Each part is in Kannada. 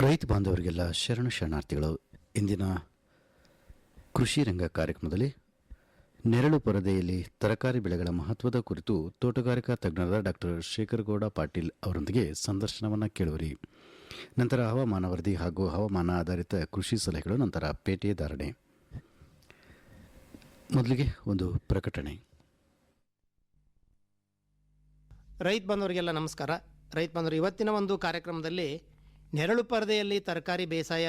ರೈತ ಬಾಂಧವರಿಗೆಲ್ಲ ಶರಣು ಶರಣಾರ್ಥಿಗಳು, ಇಂದಿನ ಕೃಷಿ ರಂಗ ಕಾರ್ಯಕ್ರಮದಲ್ಲಿ ನೆರಳು ಪರದೆಯಲ್ಲಿ ತರಕಾರಿ ಬೆಳೆಗಳ ಮಹತ್ವದ ಕುರಿತು ತೋಟಗಾರಿಕಾ ತಜ್ಞರಾದ ಡಾಕ್ಟರ್ ಶೇಖರಗೌಡ ಪಾಟೀಲ್ ಅವರೊಂದಿಗೆ ಸಂದರ್ಶನವನ್ನು ಕೇಳುವರಿ. ನಂತರ ಹವಾಮಾನ ವರದಿ ಹಾಗೂ ಹವಾಮಾನ ಆಧಾರಿತ ಕೃಷಿ ಸಲಹೆಗಳು, ನಂತರ ಪೇಟೆ ಧಾರಣೆ. ಮೊದಲಿಗೆ ಒಂದು ಪ್ರಕಟಣೆ. ರೈತ ಬಾಂಧವರಿಗೆಲ್ಲ ನಮಸ್ಕಾರ. ರೈತ ಬಾಂಧವರು, ಇವತ್ತಿನ ಒಂದು ಕಾರ್ಯಕ್ರಮದಲ್ಲಿ ನೆರಳು ಪರದೆಯಲ್ಲಿ ತರಕಾರಿ ಬೇಸಾಯ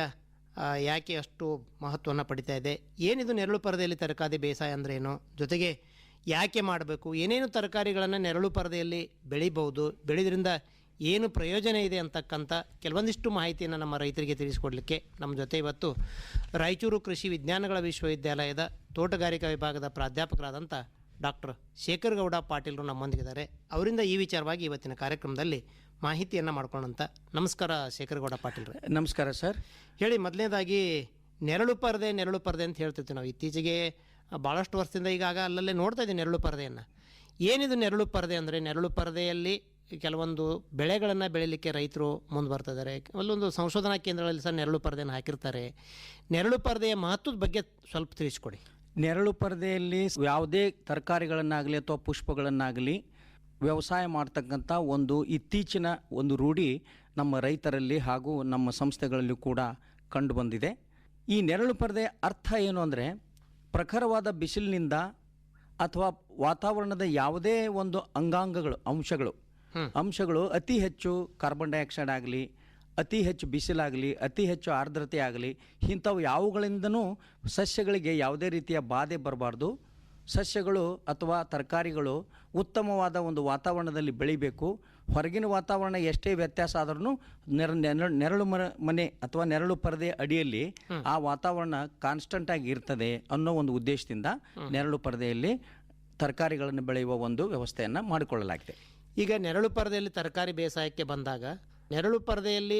ಯಾಕೆ ಅಷ್ಟು ಮಹತ್ವವನ್ನು ಪಡಿತಾ ಇದೆ? ಏನಿದು ನೆರಳು ಪರದೆಯಲ್ಲಿ ತರಕಾರಿ ಬೇಸಾಯ ಅಂದ್ರೆ ಏನು ಜೊತೆಗೆ ಯಾಕೆ ಮಾಡಬೇಕು? ಏನೇನು ತರಕಾರಿಗಳನ್ನು ನೆರಳು ಪರದೆಯಲ್ಲಿ ಬೆಳಿಬಹುದು? ಬೆಳೆದ್ರಿಂದ ಏನು ಪ್ರಯೋಜನ ಇದೆ ಅಂತಕ್ಕಂಥ ಕೆಲವೊಂದಿಷ್ಟು ಮಾಹಿತಿಯನ್ನು ನಮ್ಮ ರೈತರಿಗೆ ತಿಳಿಸಿಕೊಡಲಿಕ್ಕೆ ನಮ್ಮ ಜೊತೆ ಇವತ್ತು ರಾಯಚೂರು ಕೃಷಿ ವಿಜ್ಞಾನಗಳ ವಿಶ್ವವಿದ್ಯಾಲಯದ ತೋಟಗಾರಿಕಾ ವಿಭಾಗದ ಪ್ರಾಧ್ಯಾಪಕರಾದಂಥ ಡಾಕ್ಟರ್ ಶೇಖರ್ಗೌಡ ಪಾಟೀಲ್ರು ನಮ್ಮೊಂದಿಗಿದ್ದಾರೆ. ಅವರಿಂದ ಈ ವಿಚಾರವಾಗಿ ಇವತ್ತಿನ ಕಾರ್ಯಕ್ರಮದಲ್ಲಿ ಮಾಹಿತಿಯನ್ನು ಮಾಡ್ಕೊಳ್ಳೋಂಥ ನಮಸ್ಕಾರ ಶೇಖರ್ಗೌಡ ಪಾಟೀಲ್ರೆ. ನಮಸ್ಕಾರ ಸರ್. ಹೇಳಿ ಮೊದಲನೇದಾಗಿ ನೆರಳು ಪರದೆ ನೆರಳು ಪರದೆ ಅಂತ ಹೇಳ್ತಿರ್ತೀವಿ ನಾವು. ಇತ್ತೀಚೆಗೆ ಭಾಳಷ್ಟು ವರ್ಷದಿಂದ ಈಗಾಗ ಅಲ್ಲಲ್ಲೇ ನೋಡ್ತಾ ಇದ್ದೀವಿ ನೆರಳು ಪರದೆಯನ್ನು. ಏನಿದು ನೆರಳು ಪರದೆ ಅಂದರೆ ನೆರಳು ಪರದೆಯಲ್ಲಿ ಕೆಲವೊಂದು ಬೆಳೆಗಳನ್ನು ಬೆಳೀಲಿಕ್ಕೆ ರೈತರು ಮುಂದೆ ಬರ್ತಿದ್ದಾರೆ ಅಲ್ಲೊಂದು ಸಂಶೋಧನಾ ಕೇಂದ್ರಗಳಲ್ಲಿ ಸಹ ನೆರಳು ಪರದೆಯನ್ನು ಹಾಕಿರ್ತಾರೆ. ನೆರಳು ಪರದೆಯ ಮಹತ್ವದ ಬಗ್ಗೆ ಸ್ವಲ್ಪ ತಿಳಿಸ್ಕೊಡಿ. ನೆರಳು ಪರದೆಯಲ್ಲಿ ಯಾವುದೇ ತರಕಾರಿಗಳನ್ನಾಗಲಿ ಅಥವಾ ಪುಷ್ಪಗಳನ್ನಾಗಲಿ ವ್ಯವಸಾಯ ಮಾಡ್ತಕ್ಕಂಥ ಒಂದು ಇತ್ತೀಚಿನ ಒಂದು ರೂಢಿ ನಮ್ಮ ರೈತರಲ್ಲಿ ಹಾಗೂ ನಮ್ಮ ಸಂಸ್ಥೆಗಳಲ್ಲಿ ಕೂಡ ಕಂಡು ಬಂದಿದೆ. ಈ ನೆರಳು ಪರದೆ ಅರ್ಥ ಏನು ಅಂದರೆ ಪ್ರಖರವಾದ ಬಿಸಿಲಿನಿಂದ ಅಥವಾ ವಾತಾವರಣದ ಯಾವುದೇ ಒಂದು ಅಂಗಾಂಗಗಳು ಅಂಶಗಳು ಅಂಶಗಳು ಅತಿ ಹೆಚ್ಚು ಕಾರ್ಬನ್ ಡೈಆಕ್ಸೈಡ್ ಆಗಲಿ ಅತಿ ಹೆಚ್ಚು ಬಿಸಿಲಾಗಲಿ ಅತಿ ಹೆಚ್ಚು ಆರ್ದ್ರತೆ ಆಗಲಿ ಇಂಥವು ಯಾವುಗಳಿಂದನೂ ಸಸ್ಯಗಳಿಗೆ ಯಾವುದೇ ರೀತಿಯ ಬಾಧೆ ಬರಬಾರ್ದು. ಸಸ್ಯಗಳು ಅಥವಾ ತರಕಾರಿಗಳು ಉತ್ತಮವಾದ ಒಂದು ವಾತಾವರಣದಲ್ಲಿ ಬೆಳಿಬೇಕು. ಹೊರಗಿನ ವಾತಾವರಣ ಎಷ್ಟೇ ವ್ಯತ್ಯಾಸ ಆದ್ರೂ ನೆರ ನೆರಳು ಮನೆ ಅಥವಾ ನೆರಳು ಪರದೆ ಅಡಿಯಲ್ಲಿ ಆ ವಾತಾವರಣ ಕಾನ್ಸ್ಟಂಟ್ ಆಗಿ ಇರ್ತದೆ ಅನ್ನೋ ಒಂದು ಉದ್ದೇಶದಿಂದ ನೆರಳು ಪರದೆಯಲ್ಲಿ ತರಕಾರಿಗಳನ್ನು ಬೆಳೆಯುವ ಒಂದು ವ್ಯವಸ್ಥೆಯನ್ನು ಮಾಡಿಕೊಳ್ಳಲಾಗಿದೆ. ಈಗ ನೆರಳು ಪರದೆಯಲ್ಲಿ ತರಕಾರಿ ಬೇಸಾಯಕ್ಕೆ ಬಂದಾಗ ನೆರಳು ಪರದೆಯಲ್ಲಿ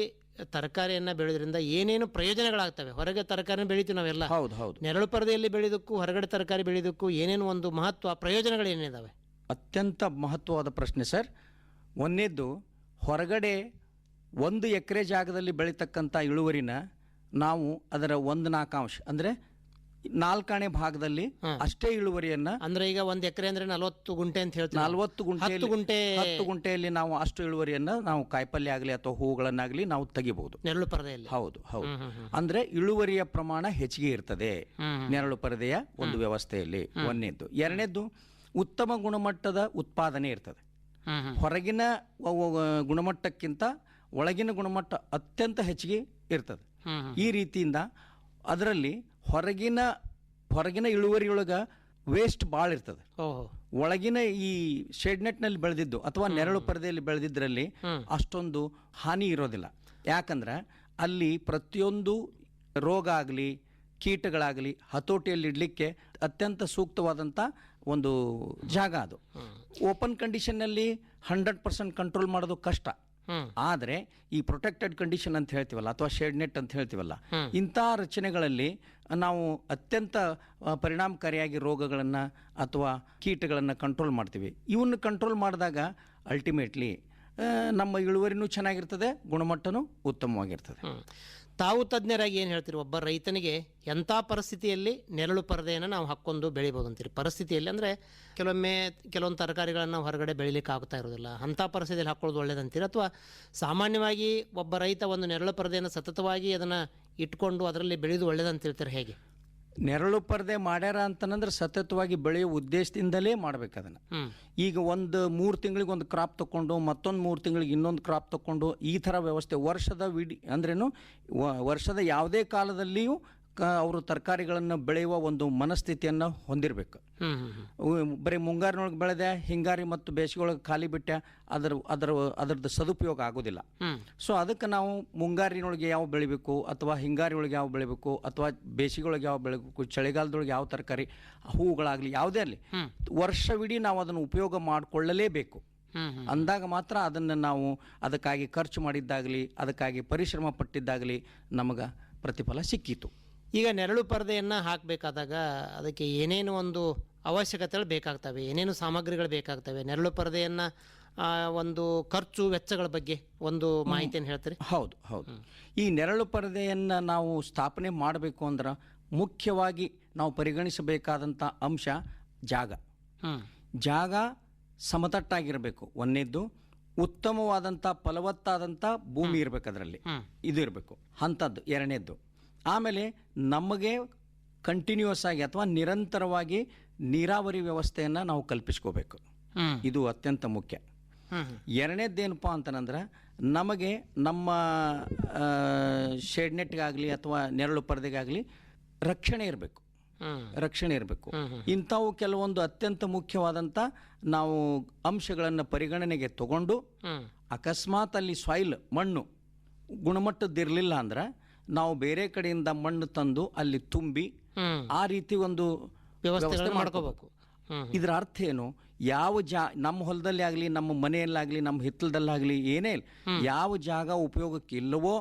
ತರಕಾರಿಯನ್ನು ಬೆಳೆದ್ರಿಂದ ಏನೇನು ಪ್ರಯೋಜನಗಳಾಗ್ತವೆ? ಹೊರಗೆ ತರಕಾರಿ ಬೆಳಿತೀವಿ ನಾವೆಲ್ಲ. ಹೌದು ಹೌದು. ನೆರಳು ಪರದೆಯಲ್ಲಿ ಬೆಳೆದಕ್ಕೂ ಹೊರಗಡೆ ತರಕಾರಿ ಬೆಳೆದಕ್ಕೂ ಏನೇನು ಒಂದು ಮಹತ್ವ ಪ್ರಯೋಜನಗಳು ಏನಿದಾವೆ ಅತ್ಯಂತ ಮಹತ್ವವಾದ ಪ್ರಶ್ನೆ ಸರ್. ಒಂದೇದು ಹೊರಗಡೆ ಒಂದು ಎಕರೆ ಜಾಗದಲ್ಲಿ ಬೆಳೀತಕ್ಕಂಥ ಇಳುವರಿನ ನಾವು ಅದರ ಒಂದು ನಾಲ್ಕಾಂಶ ಅಂದರೆ ನಾಲ್ಕಾಣೆ ಭಾಗದಲ್ಲಿ ಅಷ್ಟೇ ಇಳುವರಿಯನ್ನ ಅಂದ್ರೆ ಈಗ ಒಂದ್ ಎಕರೆ ಅಂದ್ರೆ ನಲವತ್ತು ಗುಂಟೆ ಅಂತ ಹೇಳ್ತೀವಿ. ನಲವತ್ತು ಗುಂಟೆ ಹತ್ತು ಗುಂಟೆ ಹತ್ತು ಗುಂಟೆಯಲ್ಲಿ ನಾವು ಅಷ್ಟು ಇಳುವರಿಯನ್ನ ನಾವು ಕಾಯಿಪಲ್ಯ ಆಗಲಿ ಅಥವಾ ಹೂಗಳನ್ನಾಗಲಿ ನಾವು ತೆಗಿಬಹುದು ನೆರಳು ಪರದೆಯಲ್ಲಿ. ಹೌದು ಹೌದು. ಅಂದ್ರೆ ಇಳುವರಿಯ ಪ್ರಮಾಣ ಹೆಚ್ಚಿಗೆ ಇರ್ತದೆ. ನೆರಳು ಪರದೆಯ ಒಂದು ವ್ಯವಸ್ಥೆಯಲ್ಲಿ ಒಂದನೇದ್ದು ಎರಡನೇದ್ದು ಉತ್ತಮ ಗುಣಮಟ್ಟದ ಉತ್ಪಾದನೆ ಇರ್ತದೆ. ಹೊರಗಿನ ಗುಣಮಟ್ಟಕ್ಕಿಂತ ಒಳಗಿನ ಗುಣಮಟ್ಟ ಅತ್ಯಂತ ಹೆಚ್ಚಿಗೆ ಇರ್ತದೆ. ಈ ರೀತಿಯಿಂದ ಅದರಲ್ಲಿ ಹೊರಗಿನ ಹೊರಗಿನ ಇಳುವರಿಯೊಳಗೆ ವೇಸ್ಟ್ ಭಾಳ ಇರ್ತದೆ. ಓಹೋ. ಒಳಗಿನ ಈ ಶೆಡ್ನೆಟ್ನಲ್ಲಿ ಬೆಳೆದಿದ್ದು ಅಥವಾ ನೆರಳು ಪರದೆಯಲ್ಲಿ ಬೆಳೆದಿದ್ದರಲ್ಲಿ ಅಷ್ಟೊಂದು ಹಾನಿ ಇರೋದಿಲ್ಲ. ಯಾಕಂದ್ರೆ ಅಲ್ಲಿ ಪ್ರತಿಯೊಂದು ರೋಗ ಆಗಲಿ ಕೀಟಗಳಾಗಲಿ ಹತೋಟಿಯಲ್ಲಿ ಇಡಲಿಕ್ಕೆ ಅತ್ಯಂತ ಸೂಕ್ತವಾದಂಥ ಒಂದು ಜಾಗ ಅದು. ಓಪನ್ ಕಂಡೀಷನ್ನಲ್ಲಿ ಹಂಡ್ರೆಡ್ ಪರ್ಸೆಂಟ್ ಕಂಟ್ರೋಲ್ ಮಾಡೋದು ಕಷ್ಟ. ಆದರೆ ಈ ಪ್ರೊಟೆಕ್ಟೆಡ್ ಕಂಡೀಷನ್ ಅಂತ ಹೇಳ್ತೀವಲ್ಲ ಅಥವಾ ಶೇಡ್ ನೆಟ್ ಅಂತ ಹೇಳ್ತೀವಲ್ಲ ಇಂಥ ರಚನೆಗಳಲ್ಲಿ ನಾವು ಅತ್ಯಂತ ಪರಿಣಾಮಕಾರಿಯಾಗಿ ರೋಗಗಳನ್ನು ಅಥವಾ ಕೀಟಗಳನ್ನು ಕಂಟ್ರೋಲ್ ಮಾಡ್ತೀವಿ. ಇವನ್ನು ಕಂಟ್ರೋಲ್ ಮಾಡಿದಾಗ ಅಲ್ಟಿಮೇಟ್ಲಿ ನಮ್ಮ ಇಳುವರಿನೂ ಚೆನ್ನಾಗಿರ್ತದೆ ಗುಣಮಟ್ಟನೂ ಉತ್ತಮವಾಗಿರ್ತದೆ. ತಾವು ತಜ್ಞರಾಗಿ ಏನು ಹೇಳ್ತೀರಿ? ಒಬ್ಬ ರೈತನಿಗೆ ಎಂಥ ಪರಿಸ್ಥಿತಿಯಲ್ಲಿ ನೆರಳು ಪರದೆಯನ್ನು ನಾವು ಹಾಕ್ಕೊಂಡು ಬೆಳಿಬೋದು ಅಂತೀರಿ? ಪರಿಸ್ಥಿತಿಯಲ್ಲಿ ಅಂದರೆ ಕೆಲವೊಮ್ಮೆ ಕೆಲವೊಂದು ತರಕಾರಿಗಳನ್ನು ಹೊರಗಡೆ ಬೆಳಿಲಿಕ್ಕೆ ಆಗ್ತಾ ಇರೋದಿಲ್ಲ ಅಂಥ ಪರಿಸ್ಥಿತಿಯಲ್ಲಿ ಹಾಕ್ಕೊಳ್ಳೋದು ಒಳ್ಳೇದಂತೀರಿ ಅಥವಾ ಸಾಮಾನ್ಯವಾಗಿ ಒಬ್ಬ ರೈತ ಒಂದು ನೆರಳು ಪರದೆಯನ್ನು ಸತತವಾಗಿ ಅದನ್ನು ಇಟ್ಕೊಂಡು ಅದರಲ್ಲಿ ಬೆಳೆದು ಒಳ್ಳೇದಂತಿರ್ತಾರೆ ಹೇಗೆ? ನೆರಳು ಪರದೆ ಮಾಡ್ಯಾರ ಅಂತಂದ್ರೆ ಸತತವಾಗಿ ಬೆಳೆಯೋ ಉದ್ದೇಶದಿಂದಲೇ ಮಾಡ್ಬೇಕು ಅದನ್ನು. ಈಗ ಒಂದು ಮೂರು ತಿಂಗಳಿಗೆ ಒಂದು ಕ್ರಾಪ್ ತಗೊಂಡು ಮತ್ತೊಂದು ಮೂರು ತಿಂಗಳಿಗೆ ಇನ್ನೊಂದು ಕ್ರಾಪ್ ತಗೊಂಡು ಈ ಥರ ವ್ಯವಸ್ಥೆ ವರ್ಷದ ವಿಡಿ ಅಂದ್ರೇನು ವರ್ಷದ ಯಾವುದೇ ಕಾಲದಲ್ಲಿಯೂ ಅವರು ತರಕಾರಿಗಳನ್ನು ಬೆಳೆಯುವ ಒಂದು ಮನಸ್ಥಿತಿಯನ್ನು ಹೊಂದಿರಬೇಕು. ಬರೀ ಮುಂಗಾರಿನೊಳಗೆ ಬೆಳೆದೆ ಹಿಂಗಾರಿ ಮತ್ತು ಬೇಸಿಗೆಯೊಳಗೆ ಖಾಲಿ ಬಿಟ್ಟೆ ಅದರ ಅದರ ಅದರದ್ದು ಸದುಪಯೋಗ ಆಗೋದಿಲ್ಲ. ಸೊ ಅದಕ್ಕೆ ನಾವು ಮುಂಗಾರಿನೊಳಗೆ ಯಾವ ಬೆಳಿಬೇಕು ಅಥವಾ ಹಿಂಗಾರಿ ಒಳಗೆ ಯಾವ ಬೆಳಿಬೇಕು ಅಥವಾ ಬೇಸಿಗೆಯೊಳಗೆ ಯಾವ ಬೆಳಿಬೇಕು ಚಳಿಗಾಲದೊಳಗೆ ಯಾವ ತರಕಾರಿ ಹೂವುಗಳಾಗಲಿ ಯಾವುದೇ ಆಗಲಿ ವರ್ಷವಿಡೀ ನಾವು ಅದನ್ನು ಉಪಯೋಗ ಮಾಡಿಕೊಳ್ಳಲೇಬೇಕು. ಅಂದಾಗ ಮಾತ್ರ ಅದನ್ನು ನಾವು ಅದಕ್ಕಾಗಿ ಖರ್ಚು ಮಾಡಿದ್ದಾಗಲಿ ಅದಕ್ಕಾಗಿ ಪರಿಶ್ರಮ ಪಟ್ಟಿದ್ದಾಗಲಿ ನಮಗೆ ಪ್ರತಿಫಲ ಸಿಕ್ಕಿತು ಈಗ ನೆರಳು ಪರದೆಯನ್ನು ಹಾಕಬೇಕಾದಾಗ ಅದಕ್ಕೆ ಏನೇನು ಒಂದು ಅವಶ್ಯಕತೆಗಳು ಬೇಕಾಗ್ತವೆ ಏನೇನು ಸಾಮಗ್ರಿಗಳು ಬೇಕಾಗ್ತವೆ ನೆರಳು ಪರದೆಯನ್ನು ಒಂದು ಖರ್ಚು ವೆಚ್ಚಗಳ ಬಗ್ಗೆ ಒಂದು ಮಾಹಿತಿಯನ್ನು ಹೇಳ್ತೀರಿ? ಹೌದು ಹೌದು. ಈ ನೆರಳು ಪರದೆಯನ್ನು ನಾವು ಸ್ಥಾಪನೆ ಮಾಡಬೇಕು ಅಂದ್ರೆ ಮುಖ್ಯವಾಗಿ ನಾವು ಪರಿಗಣಿಸಬೇಕಾದಂಥ ಅಂಶ ಜಾಗ. ಜಾಗ ಸಮತಟ್ಟಾಗಿರಬೇಕು. ಒಂದೇದ್ದು ಉತ್ತಮವಾದಂಥ ಫಲವತ್ತಾದಂಥ ಭೂಮಿ ಇರಬೇಕು ಅದರಲ್ಲಿ. ಇದು ಇರಬೇಕು. ಅಂಥದ್ದು ಎರಡನೇದ್ದು ಆಮೇಲೆ ನಮಗೆ ಕಂಟಿನ್ಯೂಸ್ ಆಗಿ ಅಥವಾ ನಿರಂತರವಾಗಿ ನೀರಾವರಿ ವ್ಯವಸ್ಥೆಯನ್ನು ನಾವು ಕಲ್ಪಿಸ್ಕೋಬೇಕು. ಇದು ಅತ್ಯಂತ ಮುಖ್ಯ. ಎರಡನೇದ್ದೇನಪ್ಪ ಅಂತಂದ್ರೆ ನಮಗೆ ನಮ್ಮ ಶೆಡ್ನೆಟ್ಗಾಗಲಿ ಅಥವಾ ನೆರಳು ಪರದೆಗಾಗಲಿ ರಕ್ಷಣೆ ಇರಬೇಕು. ರಕ್ಷಣೆ ಇರಬೇಕು. ಇಂಥವು ಕೆಲವೊಂದು ಅತ್ಯಂತ ಮುಖ್ಯವಾದಂಥ ನಾವು ಅಂಶಗಳನ್ನು ಪರಿಗಣನೆಗೆ ತಗೊಂಡು ಅಕಸ್ಮಾತ್ ಅಲ್ಲಿ ಸಾಯಿಲ್ ಮಣ್ಣು ಗುಣಮಟ್ಟದ್ದಿರಲಿಲ್ಲ ಅಂದ್ರೆ ನಾವು ಬೇರೆ ಕಡೆಯಿಂದ ಮಣ್ಣು ತಂದು ಅಲ್ಲಿ ತುಂಬಿ ಆ ರೀತಿ ಒಂದು ವ್ಯವಸ್ಥೆ ಮಾಡ್ಕೋಬೇಕು. ಇದರ ಅರ್ಥ ಏನು? ಯಾವ ಜಾ ನಮ್ಮ ಹೊಲದಲ್ಲಿ ಆಗಲಿ ನಮ್ಮ ಮನೆಯಲ್ಲಾಗಲಿ ನಮ್ಮ ಹಿತ್ತಲದಲ್ಲಾಗಲಿ ಏನೇ ಇಲ್ಲ. ಯಾವ ಜಾಗ ಉಪಯೋಗಕ್ಕೆ ಇಲ್ಲವೋ